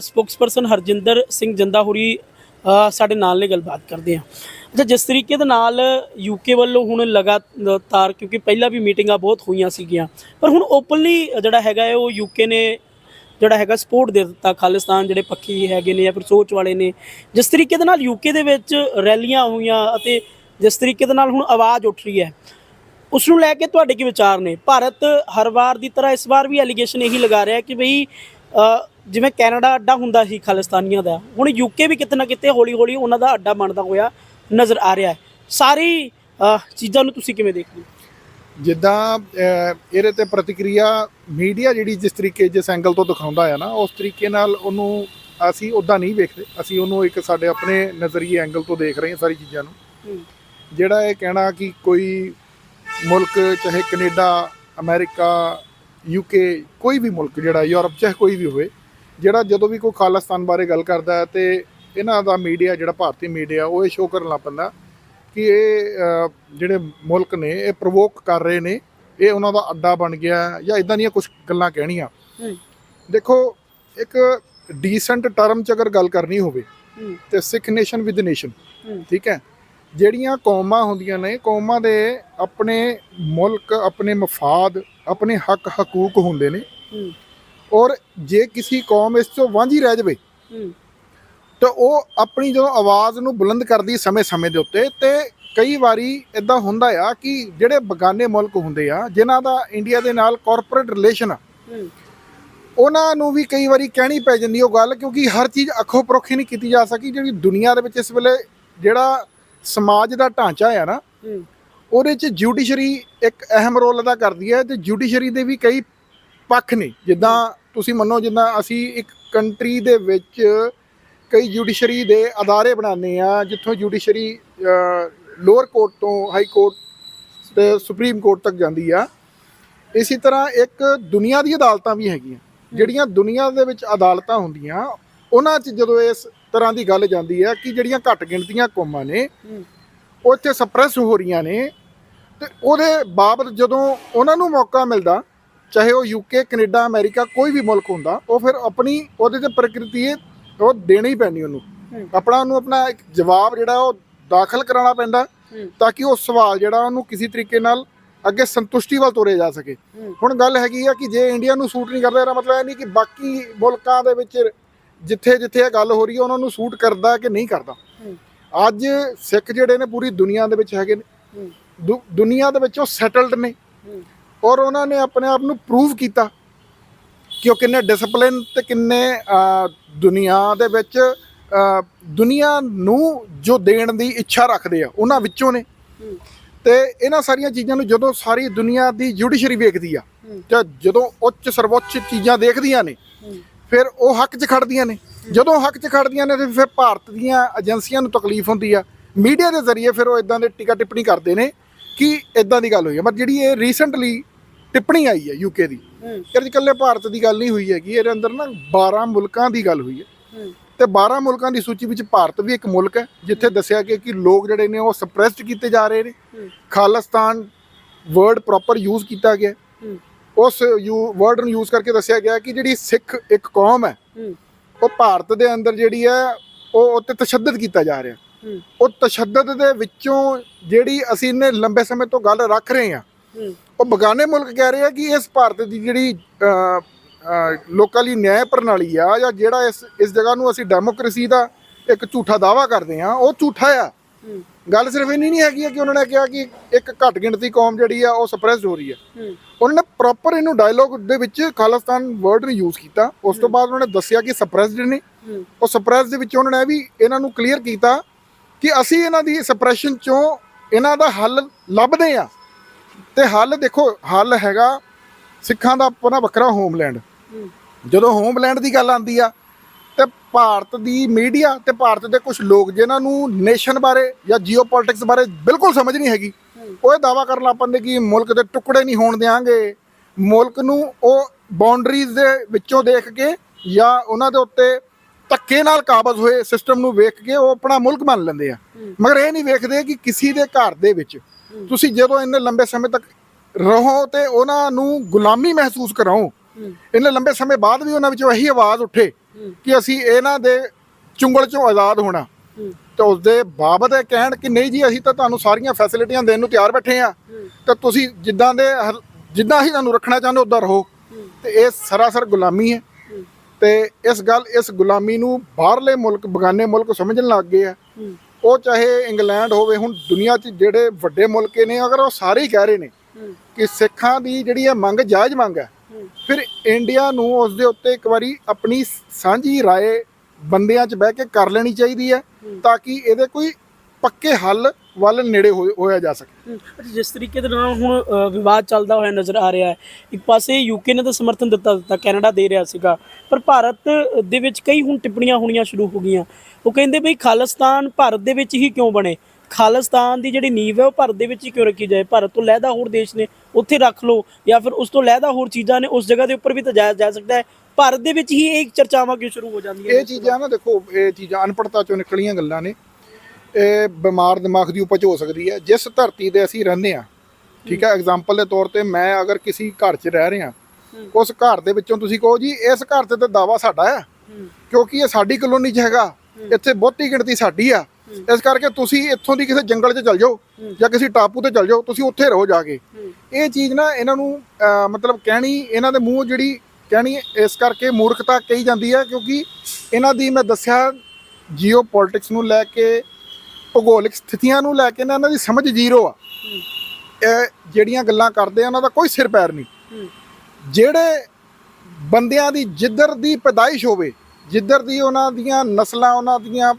ਸਪੋਕਸਪਰਸਨ ਹਰਜਿੰਦਰ ਸਿੰਘ ਜੰਦਾ ਹੋਰੀ ਸਾਡੇ ਨਾਲ ਨੇ ਗੱਲਬਾਤ ਕਰਦੇ ਆ ਅੱਛਾ, ਜਿਸ ਤਰੀਕੇ ਦੇ ਨਾਲ ਯੂਕੇ ਵੱਲੋਂ ਹੁਣ ਲਗਾਤਾਰ, ਕਿਉਂਕਿ ਪਹਿਲਾਂ ਵੀ ਮੀਟਿੰਗਾਂ ਬਹੁਤ ਹੋਈਆਂ ਸੀਗੀਆਂ, ਪਰ ਹੁਣ ਓਪਨਲੀ ਜਿਹੜਾ ਹੈਗਾ ਹੈ, ਉਹ ਯੂਕੇ ਨੇ ਜਿਹੜਾ ਹੈਗਾ ਸਪੋਰਟ ਦੇ ਦਿੱਤਾ ਖਾਲਿਸਤਾਨ, ਜਿਹੜੇ ਪੱਖੀ ਹੈਗੇ ਨੇ ਜਾਂ ਫਿਰ ਸੋਚ ਵਾਲੇ ਨੇ। ਜਿਸ ਤਰੀਕੇ ਦੇ ਨਾਲ ਯੂਕੇ ਦੇ ਵਿੱਚ ਰੈਲੀਆਂ ਹੋਈਆਂ ਅਤੇ ਜਿਸ ਤਰੀਕੇ ਦੇ ਨਾਲ ਹੁਣ ਆਵਾਜ਼ ਉੱਠ ਰਹੀ ਹੈ, ਉਸ ਨੂੰ ਲੈ ਕੇ ਤੁਹਾਡੇ ਕੀ ਵਿਚਾਰ ਨੇ? ਭਾਰਤ ਹਰ ਵਾਰ ਦੀ ਤਰ੍ਹਾਂ ਇਸ ਵਾਰ ਵੀ ਐਲੀਗੇਸ਼ਨ ਇਹੀ ਲਗਾ ਰਿਹਾ ਕਿ ਬਈ ਜਿਵੇਂ ਕੈਨੇਡਾ ਅੱਡਾ ਹੁੰਦਾ ਸੀ ਖਾਲਿਸਤਾਨੀਆਂ ਦਾ, ਹੁਣ ਯੂਕੇ ਵੀ ਕਿਤੇ ਨਾ ਕਿਤੇ ਹੌਲੀ ਹੌਲੀ ਉਹਨਾਂ ਦਾ ਅੱਡਾ ਬਣਦਾ ਹੋਇਆ ਨਜ਼ਰ ਆ ਰਿਹਾ ਹੈ। ਸਾਰੀ ਚੀਜ਼ਾਂ ਨੂੰ ਤੁਸੀਂ ਕਿਵੇਂ ਦੇਖਦੇ ਹੋ? ਜਿੱਦਾਂ ਇਹਦੇ ਤੇ ਪ੍ਰਤੀਕਿਰਿਆ ਮੀਡੀਆ ਜਿਹੜੀ ਜਿਸ ਤਰੀਕੇ ਜਿਸ ਐਂਗਲ ਤੋਂ ਦਿਖਾਉਂਦਾ ਆ ਨਾ ਉਸ ਤਰੀਕੇ ਨਾਲ ਉਹਨੂੰ ਅਸੀਂ ਉਦਾਂ ਨਹੀਂ ਵੇਖਦੇ। ਅਸੀਂ ਉਹਨੂੰ ਇੱਕ ਸਾਡੇ ਆਪਣੇ ਨਜ਼ਰੀਏ ਐਂਗਲ ਤੋਂ ਦੇਖ ਰਹੇ ਹਾਂ ਸਾਰੀ ਚੀਜ਼ਾਂ ਨੂੰ। ਜਿਹੜਾ ਇਹ ਕਹਿਣਾ ਕਿ ਕੋਈ ਮੁਲਕ ਚਾਹੇ ਕੈਨੇਡਾ ਅਮਰੀਕਾ ਯੂਕੇ ਕੋਈ ਵੀ ਮੁਲਕ ਜਿਹੜਾ ਯੂਰਪ ਚਾਹੇ ਕੋਈ ਵੀ ਹੋਵੇ ਜਿਹੜਾ ਜਦੋਂ ਵੀ ਕੋਈ ਖਾਲਿਸਤਾਨ ਬਾਰੇ ਗੱਲ ਕਰਦਾ ਹੈ ਤੇ ਇਹਨਾਂ ਦਾ ਮੀਡੀਆ ਜਿਹੜਾ ਭਾਰਤੀ ਮੀਡੀਆ ਉਹ ਇਹ ਸ਼ੋਅ ਕਰਨ ਲੱਗ ਪੈਂਦਾ। ਕਿ ਇਹ ਜਿਹੜੇ ਮੁਲਕ ਨੇ ਇਹ ਪ੍ਰੋਵੋਕ ਕਰ ਰਹੇ ਨੇ ਇਹ ਉਹਨਾਂ ਦਾ ਅੱਡਾ ਬਣ ਗਿਆ ਜਾਂ ਇਦਾਂ ਦੀਆਂ ਕੁਝ ਗੱਲਾਂ ਕਹਿਣੀਆਂ। ਦੇਖੋ ਇੱਕ ਡੀਸੈਂਟ ਟਰਮ ਚ ਅਗਰ ਗੱਲ ਕਰਨੀ ਹੋਵੇ। ਤੇ ਸਿੱਖ ਨੇਸ਼ਨ ਵਿਦ ਨੇਸ਼ਨ। ਠੀਕ ਹੈ ਜਿਹੜੀਆਂ ਕੌਮਾਂ ਹੁੰਦੀਆਂ ਨੇ ਕੌਮਾਂ ਦੇ ਆਪਣੇ ਮੁਲਕ ਆਪਣੇ ਮਫਾਦ ਆਪਣੇ ਹੱਕ ਹਕੂਕ ਹੁੰਦੇ ਨੇ। ਔਰ ਜੇ ਕਿਸੇ ਕੌਮ ਇਸ ਤੋਂ ਵਾਂਝੀ ਰਹਿ ਜਾਵੇ ਤਾਂ ਉਹ ਆਪਣੀ ਜਦੋਂ ਆਵਾਜ਼ ਨੂੰ ਬੁਲੰਦ ਕਰਦੀ ਸਮੇਂ-ਸਮੇਂ ਦੇ ਉੱਤੇ ਤੇ ਕਈ ਵਾਰੀ ਇਦਾਂ ਹੁੰਦਾ ਆ ਕਿ ਜਿਹੜੇ ਬਗਾਨੇ ਮੁਲਕ ਹੁੰਦੇ ਆ, ਜਿਨ੍ਹਾਂ ਦਾ ਇੰਡੀਆ ਦੇ ਨਾਲ ਕਾਰਪੋਰੇਟ ਰਿਲੇਸ਼ਨ ਆ, ਉਹਨਾਂ ਨੂੰ ਵੀ ਕਈ ਵਾਰੀ ਕਹਿਣੀ ਪੈ ਜਾਂਦੀ ਉਹ ਗੱਲ, ਕਿਉਂਕਿ ਹਰ ਚੀਜ਼ ਅੱਖੋਂ ਪਰੋਖੀ ਨਹੀਂ ਕੀਤੀ ਜਾ ਸਕੀ। ਜਿਹੜੀ ਦੁਨੀਆ ਦੇ ਵਿੱਚ ਇਸ ਵੇਲੇ ਜਿਹੜਾ ਸਮਾਜ ਦਾ ਢਾਂਚਾ ਆ ਨਾ, ਉਹਦੇ 'ਚ ਜੁਡੀਸ਼ਰੀ ਇੱਕ ਅਹਿਮ ਰੋਲ ਅਦਾ ਕਰਦੀ ਹੈ ਤੇ ਜੁਡੀਸ਼ਰੀ ਦੇ ਵੀ ਕਈ ਪੱਖ ਨੇ। ਜਿੱਦਾਂ ਤੁਸੀਂ ਮੰਨੋ, ਜਿੱਦਾਂ ਅਸੀਂ ਇੱਕ ਕੰਟਰੀ ਦੇ ਵਿੱਚ ਕਈ ਜੁਡੀਸ਼ਰੀ ਦੇ ਅਦਾਰੇ ਬਣਾਉਂਦੇ ਆ ਜਿੱਥੋਂ ਜੁਡੀਸ਼ਰੀ ਲੋਅਰ ਕੋਰਟ ਤੋਂ ਹਾਈ ਕੋਰਟ ਤੇ ਸੁਪਰੀਮ ਕੋਰਟ ਤੱਕ ਜਾਂਦੀ ਆ। ਇਸੇ ਤਰ੍ਹਾਂ ਇੱਕ ਦੁਨੀਆ ਦੀ ਅਦਾਲਤਾਂ ਵੀ ਹੈਗੀਆਂ ਜਿਹੜੀਆਂ ਦੁਨੀਆ ਦੇ ਵਿੱਚ ਅਦਾਲਤਾਂ ਹੁੰਦੀਆਂ ਉਹਨਾਂ 'ਚ ਜਦੋਂ ਇਸ ਤਰ੍ਹਾਂ ਦੀ ਗੱਲ ਜਾਂਦੀ ਹੈ ਕਿ ਜਿਹੜੀਆਂ ਘੱਟ ਗਿਣਤੀਆਂ ਕੌਮਾਂ ਨੇ ਉਹ ਇੱਥੇ ਸਪਰੈਸ ਹੋ ਰਹੀਆਂ ਨੇ ਤੇ ਉਹਦੇ ਬਾਬਤ ਜਦੋਂ ਉਹਨਾਂ ਨੂੰ ਮੌਕਾ ਮਿਲਦਾ ਚਾਹੇ ਉਹ ਯੂਕੇ ਕੈਨੇਡਾ ਅਮਰੀਕਾ ਕੋਈ ਵੀ ਮੁਲਕ ਹੁੰਦਾ ਉਹ ਫਿਰ ਆਪਣੀ ਉਹਦੇ ਤੇ ਪ੍ਰਕਿਰਤੀ ਉਹ ਦੇਣੀ ਪੈਣੀ ਉਹਨੂੰ। ਆਪਣਾ ਉਹਨੂੰ ਆਪਣਾ ਇੱਕ ਜਵਾਬ ਜਿਹੜਾ ਉਹ ਦਾਖਲ ਕਰਾਉਣਾ ਪੈਂਦਾ। ਤਾਂ ਕਿ ਉਹ ਸਵਾਲ ਜਿਹੜਾ ਉਹਨੂੰ ਕਿਸੇ ਤਰੀਕੇ ਨਾਲ ਅੱਗੇ ਸੰਤੁਸ਼ਟੀ ਵੱਲ ਤੋਰੇ ਜਾ ਸਕੇ। ਹੁਣ ਗੱਲ ਹੈਗੀ ਆ ਕਿ ਜੇ ਇੰਡੀਆ ਨੂੰ ਸੂਟ ਨਹੀਂ ਕਰਦਾ ਇਹਦਾ ਮਤਲਬ ਇਹ ਨਹੀਂ ਕਿ ਬਾਕੀ ਮੁਲਕਾਂ ਦੇ ਵਿੱਚ ਜਿੱਥੇ ਜਿੱਥੇ ਇਹ ਗੱਲ ਹੋ ਰਹੀ ਹੈ ਉਹਨਾਂ ਨੂੰ ਸੂਟ ਕਰਦਾ ਕਿ ਨਹੀਂ ਕਰਦਾ। ਅੱਜ ਸਿੱਖ ਜਿਹੜੇ ਨੇ ਪੂਰੀ ਦੁਨੀਆ ਦੇ ਵਿੱਚ ਹੈਗੇ ਨੇ ਦੁਨੀਆ ਦੇ ਵਿੱਚ ਉਹ ਸੈਟਲਡ ਨੇ। ਔਰ ਉਹਨਾਂ ਨੇ ਆਪਣੇ ਆਪ ਨੂੰ ਪ੍ਰੂਵ ਕੀਤਾ ਕਿ ਉਹ ਕਿੰਨੇ ਡਿਸਪਲਿਨ ਤੇ ਕਿੰਨੇ ਦੁਨੀਆ ਦੇ ਵਿੱਚ ਦੁਨੀਆ ਨੂੰ ਜੋ ਦੇਣ ਦੀ ਇੱਛਾ ਰੱਖਦੇ ਆ ਉਹਨਾਂ ਵਿੱਚੋਂ ਨੇ। ਤੇ ਇਹਨਾਂ ਸਾਰੀਆਂ ਚੀਜ਼ਾਂ ਨੂੰ ਜਦੋਂ ਸਾਰੀ ਦੁਨੀਆ ਦੀ ਜੁਡੀਸ਼ਰੀ ਵੇਖਦੀ ਆ। ਤੇ ਜਦੋਂ ਉੱਚ ਸਰਵੋੱਚ ਚੀਜ਼ਾਂ ਦੇਖਦੀਆਂ ਨੇ। ਫਿਰ ਉਹ ਹੱਕ 'ਚ ਖੜਦੀਆਂ ਨੇ ਜਦੋਂ ਹੱਕ 'ਚ ਖੜਦੀਆਂ ਨੇ ਤੇ ਫਿਰ ਭਾਰਤ ਦੀਆਂ ਏਜੰਸੀਆਂ ਨੂੰ ਤਕਲੀਫ ਹੁੰਦੀ ਆ ਮੀਡੀਆ ਦੇ ਜ਼ਰੀਏ ਫਿਰ ਉਹ ਇਦਾਂ ਦੇ ਟਿਕਾ ਟਿੱਪਣੀ ਕਰਦੇ ਨੇ ਕਿ ਇਦਾਂ ਦੀ ਗੱਲ ਹੋਈ ਹੈ ਪਰ ਜਿਹੜੀ ਇਹ ਰੀਸੈਂਟਲੀ ਟਿੱਪਣੀ ਆਈ ਹੈ ਯੂਕੇ ਦੀ। ਹੂੰ। ਇਹਦੇ ਇਕੱਲੇ ਭਾਰਤ ਦੀ ਗੱਲ ਨਹੀਂ ਹੋਈ ਹੈਗੀ ਇਹਦੇ ਅੰਦਰ ਨਾ 12 ਮੁਲਕਾਂ ਦੀ ਗੱਲ ਹੋਈ ਹੈ। ਤੇ 12 ਮੁਲਕਾਂ ਦੀ ਸੂਚੀ ਵਿੱਚ ਭਾਰਤ ਵੀ ਇੱਕ ਮੁਲਕ ਹੈ ਜਿੱਥੇ ਦੱਸਿਆ ਗਿਆ ਕਿ ਲੋਕ ਜਿਹੜੇ ਨੇ ਉਹ ਸਪਰੈਸਡ ਕੀਤੇ ਜਾ ਰਹੇ ਨੇ। ਖਾਲਿਸਤਾਨ ਵਰਡ ਪ੍ਰੋਪਰ ਯੂਜ਼ ਕੀਤਾ ਗਿਆ। ਉਸ ਯੂ ਵਰਡ ਨੂੰ ਯੂਜ਼ ਕਰਕੇ ਦੱਸਿਆ ਗਿਆ ਕਿ ਜਿਹੜੀ ਸਿੱਖ ਇੱਕ ਕੌਮ ਹੈ ਉਹ ਭਾਰਤ ਦੇ ਅੰਦਰ ਜਿਹੜੀ ਹੈ ਉਹ ਉੱਤੇ ਤਸ਼ੱਦਦ ਕੀਤਾ ਜਾ ਰਿਹਾ। ਉਹ ਤਸ਼ੱਦਦ ਦੇ ਵਿੱਚੋਂ ਜਿਹੜੀ ਅਸੀਂ ਨੇ ਲੰਬੇ ਸਮੇਂ ਤੋਂ ਗੱਲ ਰੱਖ ਰਹੇ ਹੂੰ ਉਹ ਬਗਾਨੇ ਮੁਲਕ ਕਹਿ ਰਹੇ ਆ ਕਿ ਇਸ ਭਾਰਤ ਦੀ ਜਿਹੜੀ ਲੋਕਾਂ ਲਈ ਨਿਆਂ ਪ੍ਰਣਾਲੀ ਆ ਜਾਂ ਜਿਹੜਾ ਇਸ ਇਸ ਜਗ੍ਹਾ ਨੂੰ ਅਸੀਂ ਡੈਮੋਕ੍ਰੇਸੀ ਦਾ ਇੱਕ ਝੂਠਾ ਦਾਵਾ ਕਰਦੇ ਆ ਉਹ ਝੂਠਾ ਆ। ਗੱਲ ਸਿਰਫ ਇੰਨੀ ਨਹੀਂ ਹੈਗੀ ਕਿ ਉਹਨਾਂ ਨੇ ਕਿਹਾ ਕਿ ਇੱਕ ਘੱਟ ਗਿਣਤੀ ਕੌਮ ਜਿਹੜੀ ਆ ਉਹ ਸਪਰੈਸਡ ਹੋ ਰਹੀ ਹੈ। ਉਹਨਾਂ ਨੇ ਪ੍ਰੋਪਰ ਇਹਨੂੰ ਡਾਇਲੋਗ ਦੇ ਵਿੱਚ ਖਾਲਿਸਤਾਨ ਵਰਡ ਨੂੰ ਯੂਜ਼ ਕੀਤਾ। ਉਸ ਤੋਂ ਬਾਅਦ ਉਹਨਾਂ ਨੇ ਦੱਸਿਆ ਕਿ ਸਪਰੈਸਡ ਨੇ। ਉਹ ਸਪਰੈਸ ਦੇ ਵਿੱਚ ਉਹਨਾਂ ਨੇ ਇਹ ਵੀ ਇਹਨਾਂ ਨੂੰ ਕਲੀਅਰ ਕੀਤਾ ਕਿ ਅਸੀਂ ਇਹਨਾਂ ਦੀ ਸਪਰੈਸ਼ਨ ਚੋਂ ਇਹਨਾਂ ਦਾ ਹੱਲ ਲੱਭਦੇ ਆ ਤੇ ਹੱਲ ਦੇਖੋ ਹੱਲ ਹੈਗਾ ਸਿੱਖਾਂ ਦਾ ਆਪਣਾ ਵੱਖਰਾ ਹੋਮਲੈਂਡ ਜਦੋਂ ਹੋਮਲੈਂਡ ਦੀ ਗੱਲ ਆਉਂਦੀ ਆ ਤੇ ਭਾਰਤ ਦੀ ਮੀਡੀਆ ਤੇ ਭਾਰਤ ਦੇ ਕੁਝ ਲੋਕ ਜਿਨ੍ਹਾਂ ਨੂੰ ਨੇਸ਼ਨ ਬਾਰੇ ਜਾਂ ਜੀਓਪੋਲਿਟਿਕਸ ਬਾਰੇ ਬਿਲਕੁਲ ਸਮਝ ਨਹੀਂ ਹੈਗੀ। ਉਹ ਇਹ ਦਾਵਾ ਕਰਨ ਲੱਗ ਪੈਂਦੇ ਕਿ ਮੁਲਕ ਦੇ ਟੁਕੜੇ ਨਹੀਂ ਹੋਣ ਦੇਾਂਗੇ ਮੁਲਕ ਨੂੰ ਉਹ ਬਾਉਂਡਰੀਜ਼ ਦੇ ਵਿੱਚੋਂ ਦੇਖ ਕੇ ਜਾਂ ਉਹਨਾਂ ਦੇ ਉੱਤੇ ਧੱਕੇ ਨਾਲ ਕਾਬਜ਼ ਹੋਏ ਸਿਸਟਮ ਨੂੰ ਵੇਖ ਕੇ ਉਹ ਆਪਣਾ ਮੁਲਕ ਮੰਨ ਲੈਂਦੇ ਆ। ਮਗਰ ਇਹ ਨਹੀਂ ਵੇਖਦੇ ਕਿ ਕਿਸੇ ਦੇ ਘਰ ਦੇ ਵਿੱਚ ਤੁਸੀਂ ਜਦੋਂ ਇੰਨੇ ਲੰਬੇ ਸਮੇਂ ਤੱਕ ਰਹੋ ਤੇ ਉਹਨਾਂ ਨੂੰ ਗੁਲਾਮੀ ਮਹਿਸੂਸ ਕਰਾਓ ਇੰਨੇ ਲੰਬੇ ਸਮੇਂ ਬਾਅਦ ਵੀ ਉਹਨਾਂ ਵਿੱਚੋਂ ਇਹੀ ਆਵਾਜ਼ ਉੱਠੇ ਕਿ ਅਸੀਂ ਇਹਨਾਂ ਦੇ ਚੁੰਗਲ ਚੋਂ ਆਜ਼ਾਦ ਹੋਣਾ। ਤੇ ਉਸ ਦੇ ਬਾਬਤ ਇਹ ਕਹਿਣ ਕਿ ਨਹੀਂ ਜੀ ਅਸੀਂ ਤਾਂ ਤੁਹਾਨੂੰ ਸਾਰੀਆਂ ਫੈਸਿਲਿਟੀਆਂ ਦੇਣ ਨੂੰ ਤਿਆਰ ਬੈਠੇ ਆ ਤੇ ਤੁਸੀਂ ਜਿੱਦਾਂ ਦੇ ਜਿੱਦਾਂ ਹੀ ਤੁਹਾਨੂੰ ਰੱਖਣਾ ਚਾਹੁੰਦੇ ਉਦਾਂ ਰਹੋ। ਤੇ ਇਹ ਸਰਾਸਰ ਗੁਲਾਮੀ ਹੈ। ਤੇ ਇਸ ਗੱਲ ਇਸ ਗੁਲਾਮੀ ਨੂੰ ਬਾਹਰਲੇ ਮੁਲਕ ਬਗਾਨੇ ਮੁਲਕ ਸਮਝਣ ਲੱਗ ਗਏ ਆ ਉਹ ਚਾਹੇ ਇੰਗਲੈਂਡ ਹੋਵੇ ਹੁਣ ਦੁਨੀਆ 'ਚ ਜਿਹੜੇ ਵੱਡੇ ਮੁਲਕ ਨੇ ਅਗਰ ਉਹ ਸਾਰੇ ਹੀ ਕਹਿ ਰਹੇ ਨੇ ਕਿ ਸਿੱਖਾਂ ਦੀ ਜਿਹੜੀ ਹੈ ਮੰਗ ਜਾਇਜ਼ ਮੰਗ ਹੈ ਫਿਰ ਇੰਡੀਆ ਨੂੰ ਉਸ ਦੇ ਉੱਤੇ ਇੱਕ ਵਾਰੀ ਆਪਣੀ ਸਾਂਝੀ ਰਾਏ ਬੰਦਿਆਂ 'ਚ ਬਹਿ ਕੇ ਕਰ ਲੈਣੀ ਚਾਹੀਦੀ ਹੈ। ਤਾਂ ਕਿ ਇਹਦੇ ਕੋਈ ਪੱਕੇ ਹੱਲ ਵੱਲ ਨੇੜੇ ਹੋਇਆ ਜਾ ਸਕੇ। ਅੱਛਾ, ਜਿਸ ਤਰੀਕੇ ਦੇ ਨਾਲ ਹੁਣ ਵਿਵਾਦ ਚੱਲਦਾ ਹੋਇਆ ਨਜ਼ਰ ਆ ਰਿਹਾ ਹੈ ਇੱਕ ਪਾਸੇ ਯੂਕੇ ਨੇ ਤਾਂ ਸਮਰਥਨ ਦਿੱਤਾ ਦਿੱਤਾ ਕੈਨੇਡਾ ਦੇ ਰਿਹਾ ਸੀਗਾ ਪਰ ਭਾਰਤ ਦੇ ਵਿੱਚ ਕਈ ਹੁਣ ਟਿੱਪਣੀਆਂ ਹੋਣੀਆਂ ਸ਼ੁਰੂ ਹੋ ਗਈਆਂ। ਉਹ ਕਹਿੰਦੇ ਬਈ ਖਾਲਿਸਤਾਨ ਭਾਰਤ ਦੇ ਵਿੱਚ ਹੀ ਕਿਉਂ ਬਣੇ? ਖਾਲਿਸਤਾਨ ਦੀ ਜਿਹੜੀ ਨੀਂਵ ਹੈ ਉਹ ਭਾਰਤ ਦੇ ਵਿੱਚ ਹੀ ਕਿਉਂ ਰੱਖੀ ਜਾਏ? ਭਾਰਤ ਤੋਂ ਲਹਿਦਾ ਹੋਰ ਦੇਸ਼ ਨੇ ਉੱਥੇ ਰੱਖ ਲਓ ਜਾਂ ਫਿਰ ਉਸ ਤੋਂ ਲਹਿਦਾ ਹੋਰ ਚੀਜ਼ਾਂ ਨੇ ਉਸ ਜਗ੍ਹਾ ਦੇ ਉੱਪਰ ਵੀ ਤਾਂ ਜਾਇਆ ਜਾ ਸਕਦਾ ਹੈ। ਭਾਰਤ ਦੇ ਵਿੱਚ ਹੀ ਇਹ ਚਰਚਾਵਾਂ ਕਿਉਂ ਸ਼ੁਰੂ ਹੋ ਜਾਂਦੀਆਂ ਇਹ ਚੀਜ਼ਾਂ ਨਾ ਦੇਖੋ ਇਹ ਚੀਜ਼ਾਂ ਅਨਪੜਤਾ ਚੋਂ ਨਿਕਲੀਆਂ ਗੱਲਾਂ ਨੇ। ਇਹ ਬਿਮਾਰ ਦਿਮਾਗ ਦੀ ਉਪਜ ਹੋ ਸਕਦੀ ਹੈ। ਜਿਸ ਧਰਤੀ ਤੇ ਅਸੀਂ ਰਹਿੰਦੇ ਆ ਠੀਕ ਹੈ ਐਗਜ਼ਾਮਪਲ ਦੇ ਤੌਰ ਤੇ ਮੈਂ ਅਗਰ ਕਿਸੇ ਘਰ 'ਚ ਰਹਿ ਰਿਹਾ ਉਸ ਘਰ ਦੇ ਵਿੱਚੋਂ ਤੁਸੀਂ ਕਹੋ ਜੀ ਇਸ ਘਰ ਤੇ ਤਾਂ ਦਾਵਾ ਸਾਡਾ ਆ ਕਿਉਂਕਿ ਇਹ ਸਾਡੀ ਕਲੋਨੀ 'ਚ ਹੈਗਾ ਇੱਥੇ ਬਹੁਤੀ ਗਿਣਤੀ ਸਾਡੀ ਆ। ਇਸ ਕਰਕੇ ਤੁਸੀਂ ਇੱਥੋਂ ਦੀ ਕਿਸੇ ਜੰਗਲ 'ਚ ਚਲ ਜਾਓ ਜਾਂ ਕਿਸੇ ਟਾਪੂ ਤੇ ਚਲ ਜਾਓ ਤੁਸੀਂ ਉੱਥੇ ਰਹੋ ਜਾ ਕੇ। ਇਹ ਚੀਜ਼ ਨਾ ਇਹਨਾਂ ਨੂੰ ਮਤਲਬ ਕਹਿਣੀ ਇਹਨਾਂ ਦੇ ਮੂੰਹ ਜਿਹੜੀ ਕਹਿਣੀ ਇਸ ਕਰਕੇ ਮੂਰਖਤਾ ਕਹੀ ਜਾਂਦੀ ਹੈ ਕਿਉਂਕਿ ਇਹਨਾਂ ਦੀ ਮੈਂ ਦੱਸਿਆ ਜੀਓ ਪੋਲਿਟਿਕਸ ਨੂੰ ਲੈ ਕੇ ਭੂਗੋਲਿਕ ਸਥਿਤੀਆਂ ਨੂੰ ਲੈ ਕੇ ਨਾ ਇਹਨਾਂ ਦੀ ਸਮਝ ਜ਼ੀਰੋ ਆ। ਇਹ ਜਿਹੜੀਆਂ ਗੱਲਾਂ ਕਰਦੇ ਆ ਉਹਨਾਂ ਦਾ ਕੋਈ ਸਿਰ ਪੈਰ ਨਹੀਂ। ਜਿਹੜੇ ਬੰਦਿਆਂ ਦੀ ਜਿੱਧਰ ਦੀ ਪੈਦਾਇਸ਼ ਹੋਵੇ ਜਿੱਧਰ ਦੀ ਉਹਨਾਂ ਦੀਆਂ ਨਸਲਾਂ ਉਹਨਾਂ ਦੀਆਂ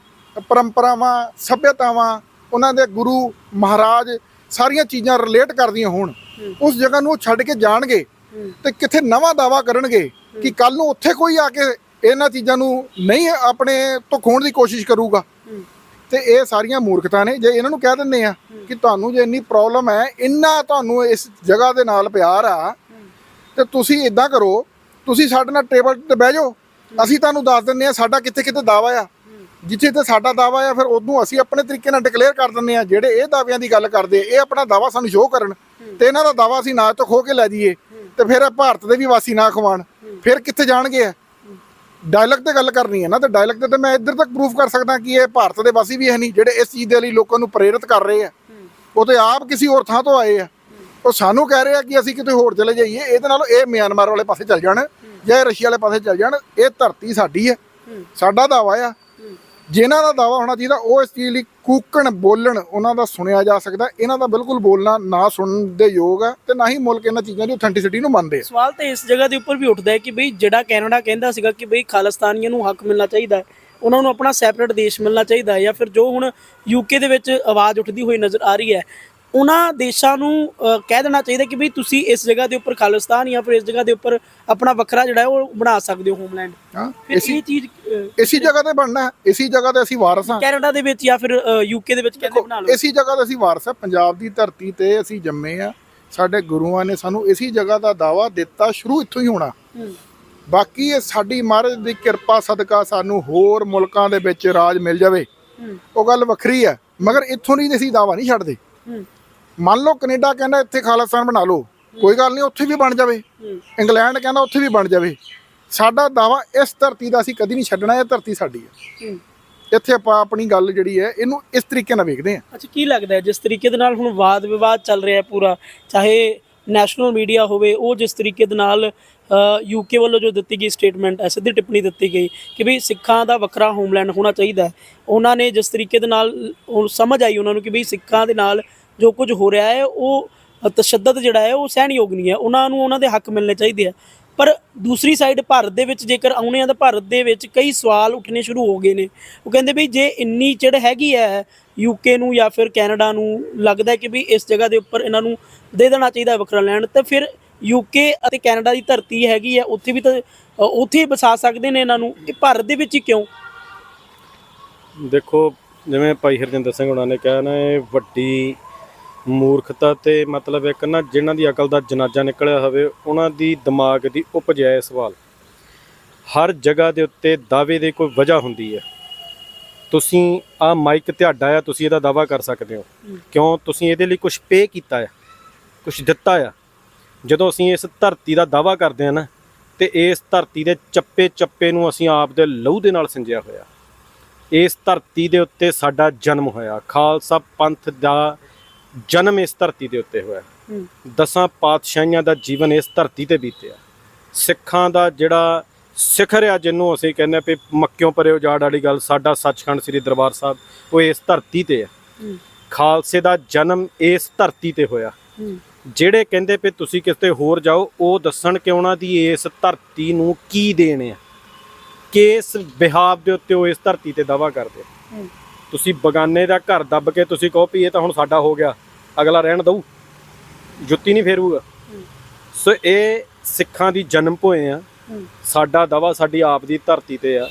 ਪਰੰਪਰਾਵਾਂ ਸਭਿਅਤਾਵਾਂ ਉਹਨਾਂ ਦੇ ਗੁਰੂ ਮਹਾਰਾਜ ਸਾਰੀਆਂ ਚੀਜ਼ਾਂ ਰਿਲੇਟ ਕਰਦੀਆਂ ਹੋਣ ਉਸ ਜਗ੍ਹਾ ਨੂੰ ਉਹ ਛੱਡ ਕੇ ਜਾਣਗੇ ਤੇ ਕਿੱਥੇ ਨਵਾਂ ਦਾਵਾ ਕਰਨਗੇ ਕਿ ਕੱਲ ਨੂੰ ਉੱਥੇ ਕੋਈ ਆ ਕੇ ਇਹਨਾਂ ਚੀਜ਼ਾਂ ਨੂੰ ਨਹੀਂ ਆਪਣੇ ਤੋਂ ਖੋਣ ਦੀ ਕੋਸ਼ਿਸ਼ ਕਰੂਗਾ। ਤੇ ਇਹ ਸਾਰੀਆਂ ਮੂਰਖਤਾ ਨੇ ਜੇ ਇਹਨਾਂ ਨੂੰ ਕਹਿ ਦਿੰਦੇ ਆ ਕਿ ਤੁਹਾਨੂੰ ਜੇ ਇੰਨੀ ਪ੍ਰੋਬਲਮ ਹੈ ਇੰਨਾ ਤੁਹਾਨੂੰ ਇਸ ਜਗ੍ਹਾ ਦੇ ਨਾਲ ਪਿਆਰ ਆ ਤੇ ਤੁਸੀਂ ਇਦਾਂ ਕਰੋ ਤੁਸੀਂ ਸਾਡੇ ਨਾਲ ਟੇਬਲ ਤੇ ਬਹਿ ਜਾਓ। ਅਸੀਂ ਤੁਹਾਨੂੰ ਦੱਸ ਦਿੰਦੇ ਆ ਸਾਡਾ ਕਿੱਥੇ ਕਿੱਥੇ ਦਾਵਾ ਆ। ਜਿੱਥੇ ਤੇ ਸਾਡਾ ਦਾਵਾ ਆ ਫਿਰ ਉਦੋਂ ਅਸੀਂ ਆਪਣੇ ਤਰੀਕੇ ਨਾਲ ਡਿਕਲੇਅਰ ਕਰ ਦਿੰਦੇ ਆ ਜਿਹੜੇ ਇਹ ਦਾਅਵਿਆਂ ਦੀ ਗੱਲ ਕਰਦੇ ਆ, ਇਹ ਆਪਣਾ ਦਾਵਾ ਸਾਨੂੰ ਸ਼ੋਅ ਕਰਨ। ਤੇ ਇਹਨਾਂ ਦਾ ਦਾਵਾ ਅਸੀਂ ਨਾ ਤੋਂ ਖੋ ਕੇ ਲੈ ਜਾਈਏ ਤੇ ਫਿਰ ਭਾਰਤ ਦੇ ਵੀ ਵਾਸੀ ਨਾ ਖਵਾਣ ਫਿਰ ਕਿੱਥੇ ਜਾਣਗੇ ਆ ਡਾਇਲੌਗ ਤੇ ਗੱਲ ਕਰਨੀ ਹੈ ਨਾ, ਤੇ ਡਾਇਲੌਗ ਤੇ ਤਾਂ ਮੈਂ ਇੱਧਰ ਤੱਕ ਪ੍ਰੂਫ ਕਰ ਸਕਦਾ ਕਿ ਇਹ ਭਾਰਤ ਦੇ ਵਾਸੀ ਵੀ ਹੈ ਨਹੀਂ, ਜਿਹੜੇ ਇਸ ਚੀਜ਼ ਦੇ ਲਈ ਲੋਕਾਂ ਨੂੰ ਪ੍ਰੇਰਿਤ ਕਰ ਰਹੇ ਆ। ਉਹ ਤੇ ਆਪ ਕਿਸੇ ਹੋਰ ਥਾਂ ਤੋਂ ਆਏ ਆ। ਉਹ ਸਾਨੂੰ ਕਹਿ ਰਹੇ ਆ ਕਿ ਅਸੀਂ ਕਿਤੇ ਹੋਰ ਚਲੇ ਜਾਈਏ, ਇਹਦੇ ਨਾਲ ਇਹ ਮਿਆਂਮਾਰ ਵਾਲੇ ਪਾਸੇ ਚੱਲ ਜਾਣ, ਜਾਂ ਇਹ ਰਸ਼ੀਆ ਵਾਲੇ ਪਾਸੇ ਚੱਲ ਜਾਣ, ਇਹ ਧਰਤੀ ਸਾਡੀ ਹੈ। ਸਾਡਾ ਦਾਵਾ ਆ। ਜਿਨ੍ਹਾਂ ਦਾ ਦਾਵਾ ਹੋਣਾ ਚਾਹੀਦਾ, ਉਹ ਇਸ ਚੀਜ਼ ਲਈ ਕੂਕਣ, ਬੋਲਣ ਉਹਨਾਂ ਦਾ ਸੁਣਿਆ ਜਾ ਸਕਦਾ ਇਹਨਾਂ ਦਾ ਬਿਲਕੁਲ ਬੋਲਣਾ, ਨਾ ਸੁਣਨ ਦੇ ਯੋਗ ਹੈ ਤੇ ਨਾ ਹੀ ਮੁਲਕ ਇਹਨਾਂ ਚੀਜ਼ਾਂ ਦੀ ਆਥੈਂਟਿਸਿਟੀ ਨੂੰ ਮੰਨਦੇ ਆ। ਸਵਾਲ ਤਾਂ ਇਸ ਜਗ੍ਹਾ ਦੇ ਉੱਪਰ ਵੀ ਉੱਠਦਾ ਹੈ ਕਿ ਬਈ ਜਿਹੜਾ ਕੈਨੇਡਾ ਕਹਿੰਦਾ ਸੀਗਾ ਕਿ ਬਈ ਖਾਲਿਸਤਾਨੀਆਂ ਨੂੰ ਹੱਕ ਮਿਲਣਾ ਚਾਹੀਦਾ ਹੈ, ਉਹਨਾਂ ਨੂੰ ਆਪਣਾ ਸੈਪਰੇਟ ਦੇਸ਼ ਮਿਲਣਾ ਚਾਹੀਦਾ ਹੈ ਜਾਂ ਫਿਰ ਜੋ ਹੁਣ ਯੂਕੇ ਦੇ ਵਿੱਚ ਆਵਾਜ਼ ਉੱਠਦੀ ਹੋਈ ਨਜ਼ਰ ਆ ਰਹੀ ਹੈ ਉਹਨਾਂ ਦੇਸ਼ਾਂ ਨੂੰ ਕਹਿ ਦੇਣਾ ਚਾਹੀਦਾ ਕਿ ਬਈ ਤੁਸੀਂ ਇਸ ਜਗ੍ਹਾ ਦੇ ਉੱਪਰ ਖਾਲਿਸਤਾਨ ਜਾਂ ਫਿਰ ਇਸ ਜਗ੍ਹਾ ਦੇ ਉੱਪਰ ਆਪਣਾ ਵੱਖਰਾ ਜਿਹੜਾ ਹੈ ਉਹ ਬਣਾ ਸਕਦੇ ਹੋ ਹੋਮਲੈਂਡ। ਹਾਂ ਇਸੀ ਚੀਜ਼ ਇਸੀ ਜਗ੍ਹਾ ਤੇ ਬਣਨਾ ਹੈ ਇਸੀ ਜਗ੍ਹਾ ਤੇ ਅਸੀਂ ਵਾਰਸ ਹਾਂ। ਕੈਨੇਡਾ ਦੇ ਵਿੱਚ ਜਾਂ ਫਿਰ ਯੂਕੇ ਦੇ ਵਿੱਚ ਕਹਿੰਦੇ ਬਣਾ ਲਓ। ਇਸੀ ਜਗ੍ਹਾ ਤੇ ਅਸੀਂ ਵਾਰਸ ਹਾਂ ਪੰਜਾਬ ਦੀ ਧਰਤੀ ਤੇ ਅਸੀਂ ਜੰਮੇ ਆ ਸਾਡੇ ਗੁਰੂਆਂ ਨੇ ਸਾਨੂੰ ਇਸੀ ਜਗ੍ਹਾ ਦਾ ਦਾਵਾ ਦਿੱਤਾ ਸ਼ੁਰੂ ਇੱਥੋਂ ਹੀ ਹੋਣਾ। ਬਾਕੀ ਇਹ ਸਾਡੀ ਮਹਾਰਾਜ ਦੀ ਕਿਰਪਾ ਸਦਕਾ ਸਾਨੂੰ ਹੋਰ ਮੁਲਕਾਂ ਦੇ ਵਿੱਚ ਰਾਜ ਮਿਲ ਜਾਵੇ। ਉਹ ਗੱਲ ਵੱਖਰੀ ਹੈ ਮਗਰ ਇੱਥੋਂ ਨਹੀਂ ਅਸੀਂ ਦਾਵਾ ਨਹੀਂ ਛੱਡਦੇ। ਮੰਨ ਲਓ ਕੈਨੇਡਾ ਕਹਿੰਦਾ ਇੱਥੇ ਖਾਲਿਸਤਾਨ ਬਣਾ ਲਓ ਕੋਈ ਗੱਲ ਨਹੀਂ ਉੱਥੇ ਵੀ ਬਣ ਜਾਵੇ। ਇੰਗਲੈਂਡ ਕਹਿੰਦਾ ਉੱਥੇ ਵੀ ਬਣ ਜਾਵੇ। ਸਾਡਾ ਦਾਵਾ ਇਸ ਧਰਤੀ ਦਾ ਅਸੀਂ ਕਦੀ ਨਹੀਂ ਛੱਡਣਾ ਇਹ ਧਰਤੀ ਸਾਡੀ ਹੈ। ਇੱਥੇ ਆਪਾਂ ਆਪਣੀ ਗੱਲ ਜਿਹੜੀ ਹੈ ਇਹਨੂੰ ਇਸ ਤਰੀਕੇ ਨਾਲ ਵੇਖਦੇ ਹਾਂ। ਅੱਛਾ ਕੀ ਲੱਗਦਾ ਜਿਸ ਤਰੀਕੇ ਦੇ ਨਾਲ ਹੁਣ ਵਾਦ ਵਿਵਾਦ ਚੱਲ ਰਿਹਾ ਹੈ ਪੂਰਾ ਚਾਹੇ ਨੈਸ਼ਨਲ ਮੀਡੀਆ ਹੋਵੇ ਉਹ ਜਿਸ ਤਰੀਕੇ ਦੇ ਨਾਲ ਯੂਕੇ ਵੱਲੋਂ ਜੋ ਦਿੱਤੀ ਗਈ ਸਟੇਟਮੈਂਟ ਹੈ ਸਿੱਧੀ ਟਿੱਪਣੀ ਦਿੱਤੀ ਗਈ ਕਿ ਵੀ ਸਿੱਖਾਂ ਦਾ ਵੱਖਰਾ ਹੋਮਲੈਂਡ ਹੋਣਾ ਚਾਹੀਦਾ ਉਹਨਾਂ ਨੇ ਜਿਸ ਤਰੀਕੇ ਦੇ ਨਾਲ ਹੁਣ ਸਮਝ ਆਈ ਉਹਨਾਂ ਨੂੰ ਕਿ ਵੀ ਸਿੱਖਾਂ ਦੇ ਨਾਲ ਜੋ ਕੁਝ ਹੋ ਰਿਹਾ ਹੈ, ਉਹ ਤਸ਼ੱਦਦ ਜਿਹੜਾ ਹੈ, ਉਹ ਸਹਿਣਯੋਗ ਨਹੀਂ ਹੈ। ਉਹਨਾਂ ਨੂੰ ਉਹਨਾਂ ਦੇ ਹੱਕ ਮਿਲਣੇ ਚਾਹੀਦੇ ਆ ਪਰ ਦੂਸਰੀ ਸਾਈਡ ਭਾਰਤ ਦੇ ਵਿੱਚ ਜੇਕਰ ਆਉਣੇ ਆ ਤਾਂ ਭਾਰਤ ਦੇ ਵਿੱਚ ਕਈ ਸਵਾਲ ਉੱਠਣੇ ਸ਼ੁਰੂ ਹੋ ਗਏ ਨੇ। ਉਹ ਕਹਿੰਦੇ ਵੀ ਜੇ ਇੰਨੀ ਚਿੜ ਹੈਗੀ ਹੈ ਯੂਕੇ ਨੂੰ ਜਾਂ ਫਿਰ ਕੈਨੇਡਾ ਨੂੰ, ਲੱਗਦਾ ਕਿ ਵੀ ਇਸ ਜਗ੍ਹਾ ਦੇ ਉੱਪਰ ਇਹਨਾਂ ਨੂੰ ਦੇ ਦੇਣਾ ਚਾਹੀਦਾ ਵੱਖਰਾ ਲੈਂਡ ਤਾਂ ਫਿਰ ਯੂਕੇ ਅਤੇ ਕੈਨੇਡਾ ਦੀ ਧਰਤੀ ਹੈਗੀ ਹੈ। ਉੱਥੇ ਵੀ ਤਾਂ ਉੱਥੇ ਹੀ ਵਸਾ ਸਕਦੇ ਨੇ ਇਹਨਾਂ ਨੂੰ। ਇਹ ਭਾਰਤ ਦੇ ਵਿੱਚ ਹੀ ਕਿਉਂ? ਦੇਖੋ, ਜਿਵੇਂ ਭਾਈ ਹਰਜਿੰਦਰ ਸਿੰਘ ਉਹਨਾਂ ਨੇ ਕਿਹਾ ਨਾ, ਇਹ ਵੱਡੀ ਮੂਰਖਤਾ ਤੇ ਮਤਲਬ ਇੱਕ ਨਾ ਜਿਨ੍ਹਾਂ ਦੀ ਅਕਲ ਦਾ ਜਨਾਜ਼ਾ ਨਿਕਲਿਆ ਹੋਵੇ, ਉਹਨਾਂ ਦੀ ਦਿਮਾਗ ਦੀ ਉਪਜ ਹੈ ਇਹ ਸਵਾਲ। ਹਰ ਜਗ੍ਹਾ ਦੇ ਉੱਤੇ ਦਾਅਵੇ ਦੀ ਕੋਈ ਵਜ੍ਹਾ ਹੁੰਦੀ ਹੈ। ਤੁਸੀਂ ਆ ਮਾਈਕ ਤੁਹਾਡਾ ਆ ਤੁਸੀਂ ਇਹਦਾ ਦਾਅਵਾ ਕਰ ਸਕਦੇ ਹੋ। ਕਿਉਂ? ਤੁਸੀਂ ਇਹਦੇ ਲਈ ਕੁਝ ਪੇ ਕੀਤਾ ਆ ਕੁਝ ਦਿੱਤਾ ਆ। ਜਦੋਂ ਅਸੀਂ ਇਸ ਧਰਤੀ ਦਾ ਦਾਅਵਾ ਕਰਦੇ ਹਾਂ ਨਾ, ਤੇ ਇਸ ਧਰਤੀ ਦੇ ਚੱਪੇ ਚੱਪੇ ਨੂੰ ਅਸੀਂ ਆਪ ਦੇ ਲਹੂ ਦੇ ਨਾਲ ਸਿੰਜਿਆ ਹੋਇਆ। ਇਸ ਧਰਤੀ ਦੇ ਉੱਤੇ ਸਾਡਾ ਜਨਮ ਹੋਇਆ। ਖਾਲਸਾ ਪੰਥ ਦਾ ਜਨਮ ਇਸ ਧਰਤੀ ਦੇ ਉੱਤੇ ਹੋਇਆ ਦਸਾਂ ਪਾਤਸ਼ਾਹੀਆਂ ਦਾ ਜੀਵਨ ਇਸ ਧਰਤੀ ਤੇ ਬੀਤਿਆ ਸਿੱਖਾਂ ਦਾ ਜਿਹੜਾ ਸਿਖਰ ਆ ਜਿਹਨੂੰ ਅਸੀਂ ਕਹਿੰਦੇ ਆ ਵੀ ਮੱਕਿਓਂ ਪਰੇ ਉਜਾੜ ਵਾਲੀ ਗੱਲ ਸਾਡਾ ਸੱਚਖੰਡ ਸ੍ਰੀ ਦਰਬਾਰ ਸਾਹਿਬ ਉਹ ਇਸ ਧਰਤੀ ਤੇ ਆ ਖਾਲਸੇ ਦਾ ਜਨਮ ਇਸ ਧਰਤੀ ਤੇ ਹੋਇਆ। ਜਿਹੜੇ ਕਹਿੰਦੇ ਵੀ ਤੁਸੀਂ ਕਿਤੇ ਹੋਰ ਜਾਓ ਉਹ ਦੱਸਣ ਕਿ ਉਹਨਾਂ ਦੀ ਇਸ ਧਰਤੀ ਨੂੰ ਕੀ ਦੇਣ ਆ? ਕਿਸ ਬਿਹਾਵ ਦੇ ਉੱਤੇ ਉਹ ਇਸ ਧਰਤੀ ਤੇ ਦਾਵਾ ਕਰਦੇ ਆ। ਤੁਸੀਂ ਬਗਾਨੇ ਦਾ ਘਰ ਦੱਬ ਕੇ ਤੁਸੀਂ ਕਹੋ ਵੀ ਇਹ ਤਾਂ ਹੁਣ ਸਾਡਾ ਹੋ ਗਿਆ ਅਗਲਾ ਰਹਿਣ ਦਊ। ਜੁੱਤੀ ਨਹੀਂ ਫੇਰੂਗਾ। ਸੋ ਇਹ ਸਿੱਖਾਂ ਦੀ ਜਨਮ ਭੋਏ ਆ। ਸਾਡਾ ਦਵਾ ਸਾਡੀ ਆਪ ਦੀ ਧਰਤੀ ਤੇ ਆ।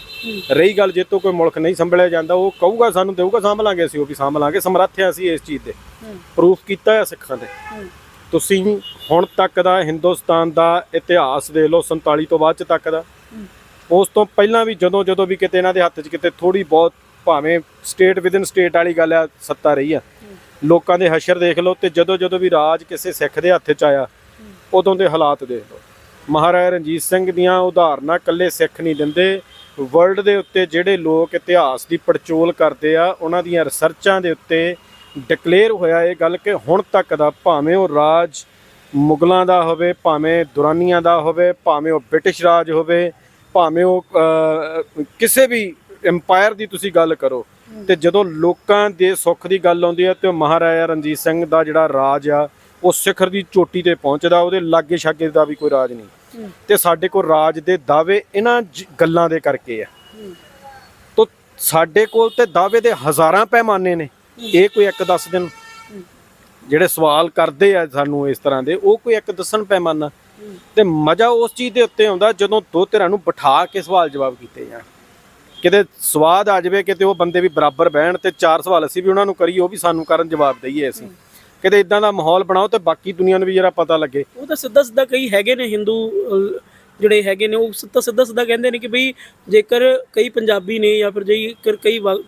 ਰਹੀ ਗੱਲ ਜੇ ਤੋਂ ਕੋਈ ਮੁਲਕ ਨਹੀਂ ਸੰਭਲਿਆ ਜਾਂਦਾ ਉਹ ਕਹੂਗਾ ਸਾਨੂੰ ਦੇਊਗਾ ਸਾਂਭ ਲਾਂਗੇ ਅਸੀਂ ਉਹ ਵੀ ਸਾਂਭ ਲਾਂਗੇ। ਸਮਰੱਥ ਆ ਅਸੀਂ ਇਸ ਚੀਜ਼ ਤੇ। ਪ੍ਰੂਫ ਕੀਤਾ ਹੈ ਸਿੱਖਾਂ ਦੇ ਤੁਸੀਂ ਹੁਣ ਤੱਕ ਦਾ ਹਿੰਦੁਸਤਾਨ ਦਾ ਇਤਿਹਾਸ ਦੇਖ ਲਓ 47 ਤੋਂ ਬਾਅਦ ਚ ਤੱਕ ਦਾ। ਉਸ ਤੋਂ ਪਹਿਲਾਂ ਵੀ ਜਦੋਂ ਜਦੋਂ ਵੀ ਕਿਤੇ ਇਹਨਾਂ ਦੇ ਹੱਥ 'ਚ ਕਿਤੇ ਥੋੜੀ ਬਹੁਤ ਭਾਵੇਂ ਸਟੇਟ ਵਿਦਨ ਸਟੇਟ ਵਾਲੀ ਗੱਲ ਆ, ਸੱਤਾ ਰਹੀ ਆ। ਲੋਕਾਂ ਦੇ ਹਸ਼ਰ ਦੇਖ ਲਓ ਤੇ ਜਦੋਂ ਜਦੋਂ ਵੀ ਰਾਜ ਕਿਸੇ ਸਿੱਖ ਦੇ ਹੱਥ 'ਚ ਆਇਆ, ਉਦੋਂ ਦੇ ਹਾਲਾਤ ਦੇਖ ਲਓ। ਮਹਾਰਾਜਾ ਰਣਜੀਤ ਸਿੰਘ ਦੀਆਂ ਉਦਾਹਰਨਾਂ ਇਕੱਲੇ ਸਿੱਖ ਨਹੀਂ ਦਿੰਦੇ। ਵਰਲਡ ਦੇ ਉੱਤੇ ਜਿਹੜੇ ਲੋਕ ਇਤਿਹਾਸ ਦੀ ਪੜਚੋਲ ਕਰਦੇ ਆ, ਉਹਨਾਂ ਦੀਆਂ ਰਿਸਰਚਾਂ ਦੇ ਉੱਤੇ ਡਿਕਲੇਅਰ ਹੋਇਆ ਇਹ ਗੱਲ ਕਿ ਹੁਣ ਤੱਕ ਦਾ ਭਾਵੇਂ ਉਹ ਰਾਜ ਮੁਗਲਾਂ ਦਾ ਹੋਵੇ, ਭਾਵੇਂ ਦੁਰਾਨੀਆਂ ਦਾ ਹੋਵੇ, ਭਾਵੇਂ ਉਹ ਬ੍ਰਿਟਿਸ਼ ਰਾਜ ਹੋਵੇ, ਭਾਵੇਂ ਉਹ ਕਿਸੇ ਵੀ ਐਮਪਾਇਰ ਦੀ ਤੁਸੀਂ ਗੱਲ ਕਰੋ ਤੇ ਜਦੋਂ ਲੋਕਾਂ ਦੇ ਸੁੱਖ ਦੀ ਗੱਲ ਆਉਂਦੀ ਹੈ ਤੇ ਉਹ ਮਹਾਰਾਜਾ ਰਣਜੀਤ ਸਿੰਘ ਦਾ ਜਿਹੜਾ ਰਾਜ ਆ ਉਹ ਸਿਖਰ ਦੀ ਚੋਟੀ ਤੇ ਪਹੁੰਚਦਾ ਉਹਦੇ ਲਾਗੇ ਛਾਗੇ ਦਾ ਵੀ ਕੋਈ ਰਾਜ ਨਹੀਂ। ਤੇ ਸਾਡੇ ਕੋਲ ਰਾਜ ਦੇ ਦਾਅਵੇ ਇਹਨਾਂ ਗੱਲਾਂ ਦੇ ਕਰਕੇ ਆ। ਤੋ ਸਾਡੇ ਕੋਲ ਤੇ ਦਾਅਵੇ ਦੇ ਹਜ਼ਾਰਾਂ ਪੈਮਾਨੇ ਨੇ ਇਹ ਕੋਈ ਇੱਕ ਦੱਸ ਦੇਣ। ਜਿਹੜੇ ਸਵਾਲ ਕਰਦੇ ਆ ਸਾਨੂੰ ਇਸ ਤਰ੍ਹਾਂ ਦੇ ਉਹ ਕੋਈ ਇੱਕ ਦੱਸਣ ਪੈਮਾਨਾ। ਤੇ ਮਜ਼ਾ ਉਸ ਚੀਜ਼ ਦੇ ਉੱਤੇ ਆਉਂਦਾ ਜਦੋਂ ਦੋ ਧਿਰਾਂ ਨੂੰ ਬਿਠਾ ਕੇ ਸਵਾਲ ਜਵਾਬ ਕੀਤੇ ਜਾਣ। ਕਿਤੇ ਸਵਾਦ ਆ ਜਾਵੇ, ਕਿਤੇ ਉਹ ਬੰਦੇ ਵੀ ਬਰਾਬਰ ਬਹਿਣ ਤੇ ਚਾਰ ਸਵਾਲ ਅਸੀਂ ਵੀ ਉਹਨਾਂ ਨੂੰ ਕਰੀਏ, ਉਹ ਵੀ ਸਾਨੂੰ ਕਰਨ ਜਵਾਬ ਦਈਏ ਅਸੀਂ। ਕਿਤੇ ਇਦਾਂ ਦਾ ਮਾਹੌਲ ਬਣਾਓ ਤੇ ਬਾਕੀ ਦੁਨੀਆ ਨੂੰ ਵੀ ਜਰਾ ਪਤਾ ਲੱਗੇ। ਉਹ ਤਾਂ ਸਿੱਧਾ ਸਿੱਧਾ ਕਈ ਹੈਗੇ ਨੇ ਹਿੰਦੂ ਜਿਹੜੇ ਹੈਗੇ ਨੇ, ਉਹ ਸਿੱਧਾ ਸਿੱਧਾ ਸਿੱਧਾ ਕਹਿੰਦੇ ਨੇ ਕਿ ਬਈ ਜੇਕਰ ਕਈ ਪੰਜਾਬੀ ਨੇ ਜਾਂ ਫਿਰ ਜੇਕਰ ਕਈ ਵਾ-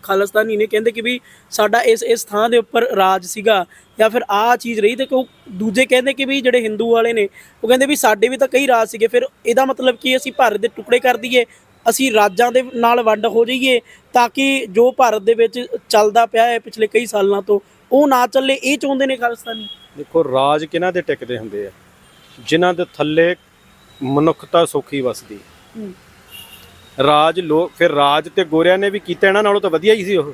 ਨੇ ਕਹਿੰਦੇ ਕਿ ਬਈ ਸਾਡਾ ਇਸ ਇਸ ਥਾਂ ਦੇ ਉੱਪਰ ਰਾਜ ਸੀਗਾ ਜਾਂ ਫਿਰ ਆਹ ਚੀਜ਼ ਰਹੀ ਤੇ ਉਹ ਦੂਜੇ ਕਹਿੰਦੇ ਕਿ ਵੀ ਜਿਹੜੇ ਹਿੰਦੂ ਵਾਲੇ ਨੇ, ਉਹ ਕਹਿੰਦੇ ਵੀ ਸਾਡੇ ਵੀ ਤਾਂ ਕਈ ਰਾਜ ਸੀਗੇ, ਫਿਰ ਇਹਦਾ ਮਤਲਬ ਕੀ ਅਸੀਂ ਭਾਰਤ ਦੇ ਟੁਕੜੇ ਕਰ ਦਈਏ ਅਸੀਂ ਰਾਜਾਂ ਦੇ ਨਾਲ ਵੰਡ ਹੋ ਜਾਈਏ ਤਾਂ ਕਿ ਜੋ ਭਾਰਤ ਦੇ ਵਿੱਚ ਚੱਲਦਾ ਪਿਆ ਹੈ ਪਿਛਲੇ ਕਈ ਸਾਲਾਂ ਤੋਂ ਉਹ ਨਾ ਚੱਲੇ ਇਹ ਚਾਹੁੰਦੇ ਨੇ ਖਾਲਿਸਤਾਨੀ? ਦੇਖੋ ਰਾਜ ਕਿਹਨਾਂ ਦੇ ਟਿਕਦੇ ਹੁੰਦੇ ਆ? ਜਿਨ੍ਹਾਂ ਦੇ ਥੱਲੇ ਮਨੁੱਖਤਾ ਸੁਖੀ ਵਸਦੀ। ਰਾਜ ਲੋਕ ਫਿਰ ਰਾਜ ਤੇ ਗੋਰਿਆਂ ਨੇ ਵੀ ਕੀਤਾ ਇਹਨਾਂ ਨਾਲੋਂ ਤਾਂ ਵਧੀਆ ਹੀ ਸੀ ਉਹ।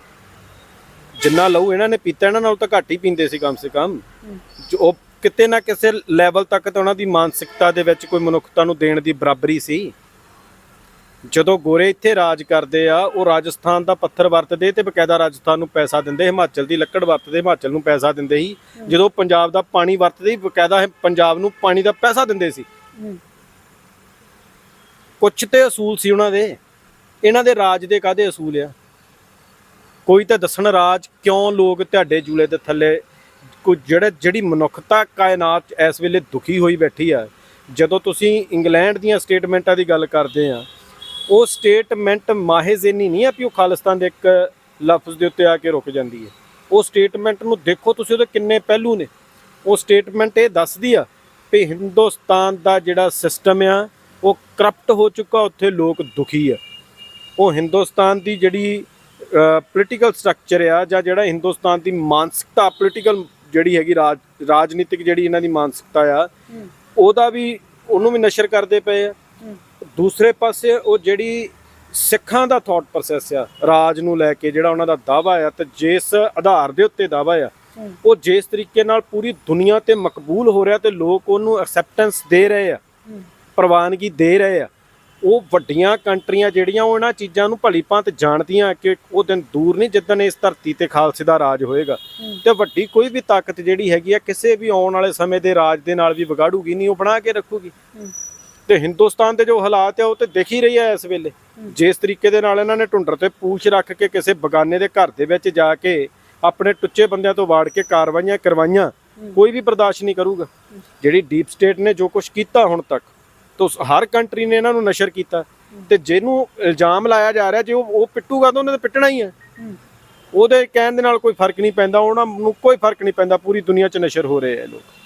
ਜਿੰਨਾ ਲਹੂ ਇਹਨਾਂ ਨੇ ਪੀਤਾ ਇਹਨਾਂ ਨਾਲੋਂ ਤਾਂ ਘੱਟ ਹੀ ਪੀਂਦੇ ਸੀ ਕਮ ਸੇ ਕਮ। ਉਹ ਕਿਤੇ ਨਾ ਕਿਸੇ ਲੈਵਲ ਤੱਕ ਤਾਂ ਉਹਨਾਂ ਦੀ ਮਾਨਸਿਕਤਾ ਦੇ ਵਿੱਚ ਕੋਈ ਮਨੁੱਖਤਾ ਨੂੰ ਦੇਣ ਦੀ ਬਰਾਬਰੀ ਸੀ। ਜਦੋਂ ਗੋਰੇ ਇੱਥੇ ਰਾਜ ਕਰਦੇ ਆ ਉਹ ਰਾਜਸਥਾਨ ਦਾ ਪੱਥਰ ਵਰਤਦੇ ਤੇ ਬਕਾਇਦਾ ਰਾਜਸਥਾਨ ਨੂੰ ਪੈਸਾ ਦਿੰਦੇ ਹਿਮਾਚਲ ਦੀ ਲੱਕੜ ਵਰਤਦੇ ਹਿਮਾਚਲ ਨੂੰ ਪੈਸਾ ਦਿੰਦੇ ਸੀ। ਜਦੋਂ ਪੰਜਾਬ ਦਾ ਪਾਣੀ ਵਰਤਦੇ ਸੀ ਬਕਾਇਦਾ ਪੰਜਾਬ ਨੂੰ ਪਾਣੀ ਦਾ ਪੈਸਾ ਦਿੰਦੇ ਸੀ। ਕੁਛ ਤੇ ਅਸੂਲ ਸੀ ਉਹਨਾਂ ਦੇ। ਇਹਨਾਂ ਦੇ ਰਾਜ ਦੇ ਕਾਦੇ ਅਸੂਲ ਆ? ਕੋਈ ਤਾਂ ਦੱਸਣ ਰਾਜ ਕਿਉਂ ਲੋਕ ਤੁਹਾਡੇ ਜੂਲੇ ਦੇ ਥੱਲੇ ਕੋਈ ਜਿਹੜਾ ਜਿਹੜੀ ਮਨੁੱਖਤਾ ਕਾਇਨਾਤ ਇਸ ਵੇਲੇ ਦੁਖੀ ਹੋਈ ਬੈਠੀ ਆ। ਜਦੋਂ ਤੁਸੀਂ ਇੰਗਲੈਂਡ ਦੀਆਂ ਸਟੇਟਮੈਂਟਾਂ ਦੀ ਗੱਲ ਕਰਦੇ ਆ ਉਹ ਸਟੇਟਮੈਂਟ ਮਾਹਿਜ਼ਨੀ ਨਹੀਂ ਆ ਵੀ ਉਹ ਖਾਲਿਸਤਾਨ ਦੇ ਇੱਕ ਲਫ਼ਜ਼ ਦੇ ਉੱਤੇ ਆ ਕੇ ਰੁਕ ਜਾਂਦੀ ਹੈ। ਉਹ ਸਟੇਟਮੈਂਟ ਨੂੰ ਦੇਖੋ ਤੁਸੀਂ ਉਹਦੇ ਕਿੰਨੇ ਪਹਿਲੂ ਨੇ। ਉਹ ਸਟੇਟਮੈਂਟ ਇਹ ਦੱਸਦੀ ਆ ਵੀ ਹਿੰਦੁਸਤਾਨ ਦਾ ਜਿਹੜਾ ਸਿਸਟਮ ਆ ਉਹ ਕਰਪਟ ਹੋ ਚੁੱਕਾ ਉੱਥੇ ਲੋਕ ਦੁਖੀ ਆ। ਉਹ ਹਿੰਦੁਸਤਾਨ ਦੀ ਜਿਹੜੀ ਪੋਲੀਟੀਕਲ ਸਟਰਕਚਰ ਆ ਜਾਂ ਜਿਹੜਾ ਹਿੰਦੁਸਤਾਨ ਦੀ ਮਾਨਸਿਕਤਾ ਪੋਲੀਟੀਕਲ ਜਿਹੜੀ ਹੈਗੀ ਰਾਜ ਰਾਜਨੀਤਿਕ ਜਿਹੜੀ ਇਹਨਾਂ ਦੀ ਮਾਨਸਿਕਤਾ ਆ ਉਹਦਾ ਵੀ ਉਹਨੂੰ ਵੀ ਨਸ਼ਰ ਕਰਦੇ ਪਏ ਆ। ਦੂਸਰੇ ਪਾਸੇ ਉਹ ਜਿਹੜੀ ਸਿੱਖਾਂ ਦਾ ਥਾਟ ਪ੍ਰੋਸੈਸ ਆ ਰਾਜ ਨੂੰ ਲੈ ਕੇ ਜਿਹੜਾ ਉਹਨਾਂ ਦਾ ਦਾਵਾ ਆ ਤੇ ਜਿਸ ਆਧਾਰ ਦੇ ਉੱਤੇ ਦਾਵਾ ਆ ਉਹ ਜਿਸ ਤਰੀਕੇ ਨਾਲ ਪੂਰੀ ਦੁਨੀਆ ਤੇ ਮਕਬੂਲ ਹੋ ਰਿਹਾ ਤੇ ਲੋਕ ਉਹਨੂੰ ਐਕਸੈਪਟੈਂਸ ਦੇ ਰਹੇ ਆ ਪ੍ਰਵਾਨਗੀ ਦੇ ਰਹੇ ਆ ਉਹ ਵੱਡੀਆਂ ਕੰਟਰੀਆਂ ਜਿਹੜੀਆਂ ਉਹ ਇਹਨਾਂ ਚੀਜ਼ਾਂ ਨੂੰ ਭਲੀ ਭਾਂਤ ਜਾਣਦੀਆਂ ਕਿ ਉਹ ਦਿਨ ਦੂਰ ਨਹੀਂ ਜਿੱਦਣ ਇਸ ਧਰਤੀ ਤੇ ਖਾਲਸੇ ਦਾ ਰਾਜ ਹੋਏਗਾ। ਤੇ ਵੱਡੀ ਕੋਈ ਵੀ ਤਾਕਤ ਜਿਹੜੀ ਹੈਗੀ ਆ ਕਿਸੇ ਵੀ ਆਉਣ ਵਾਲੇ ਸਮੇਂ ਦੇ ਰਾਜ ਦੇ ਨਾਲ ਵੀ ਵਿਗਾੜੂਗੀ ਨਹੀਂ ਉਹ ਬਣਾ ਕੇ ਰੱਖੂਗੀ। ਤੇ ਹਿੰਦੁਸਤਾਨ ਦੇ ਜੋ ਹਾਲਾਤ ਆ ਉਹ ਤੇ ਦਿਖ ਹੀ ਰਹੀ ਆ ਇਸ ਵੇਲੇ। ਜਿਸ ਤਰੀਕੇ ਦੇ ਨਾਲ ਇਹਨਾਂ ਨੇ ਢੁੰਡਰ ਤੇ ਪੂਛ ਰੱਖ ਕੇ ਕਿਸੇ ਬਗਾਨੇ ਦੇ ਘਰ ਦੇ ਵਿੱਚ ਜਾ ਕੇ ਆਪਣੇ ਟੁੱਚੇ ਬੰਦਿਆਂ ਤੋਂ ਵਾੜ ਕੇ ਕਾਰਵਾਈਆਂ ਕਰਵਾਈਆਂ ਕੋਈ ਵੀ ਬਰਦਾਸ਼ਤ ਨਹੀਂ ਕਰੂਗਾ। ਜਿਹੜੀ ਡੀਪ ਸਟੇਟ ਨੇ ਜੋ ਕੁਝ ਕੀਤਾ ਹੁਣ ਤੱਕ ਤੋ ਹਰ ਕੰਟਰੀ ਨੇ ਇਹਨਾਂ ਨੂੰ ਨਸ਼ਰ ਕੀਤਾ। ਤੇ ਜਿਹਨੂੰ ਇਲਜ਼ਾਮ ਲਾਇਆ ਜਾ ਰਿਹਾ ਜੇ ਉਹ ਉਹ ਪਿੱਟੂਗਾ ਤਾਂ ਉਹਨੇ ਤਾਂ ਪਿੱਟਣਾ ਹੀ ਹੈ। ਉਹਦੇ ਕਹਿਣ ਦੇ ਨਾਲ ਕੋਈ ਫ਼ਰਕ ਨਹੀਂ ਪੈਂਦਾ ਉਹਨਾਂ ਨੂੰ ਕੋਈ ਫ਼ਰਕ ਨਹੀਂ ਪੈਂਦਾ ਪੂਰੀ ਦੁਨੀਆ 'ਚ ਨਸ਼ਰ ਹੋ ਰਹੇ ਆ ਲੋਕ।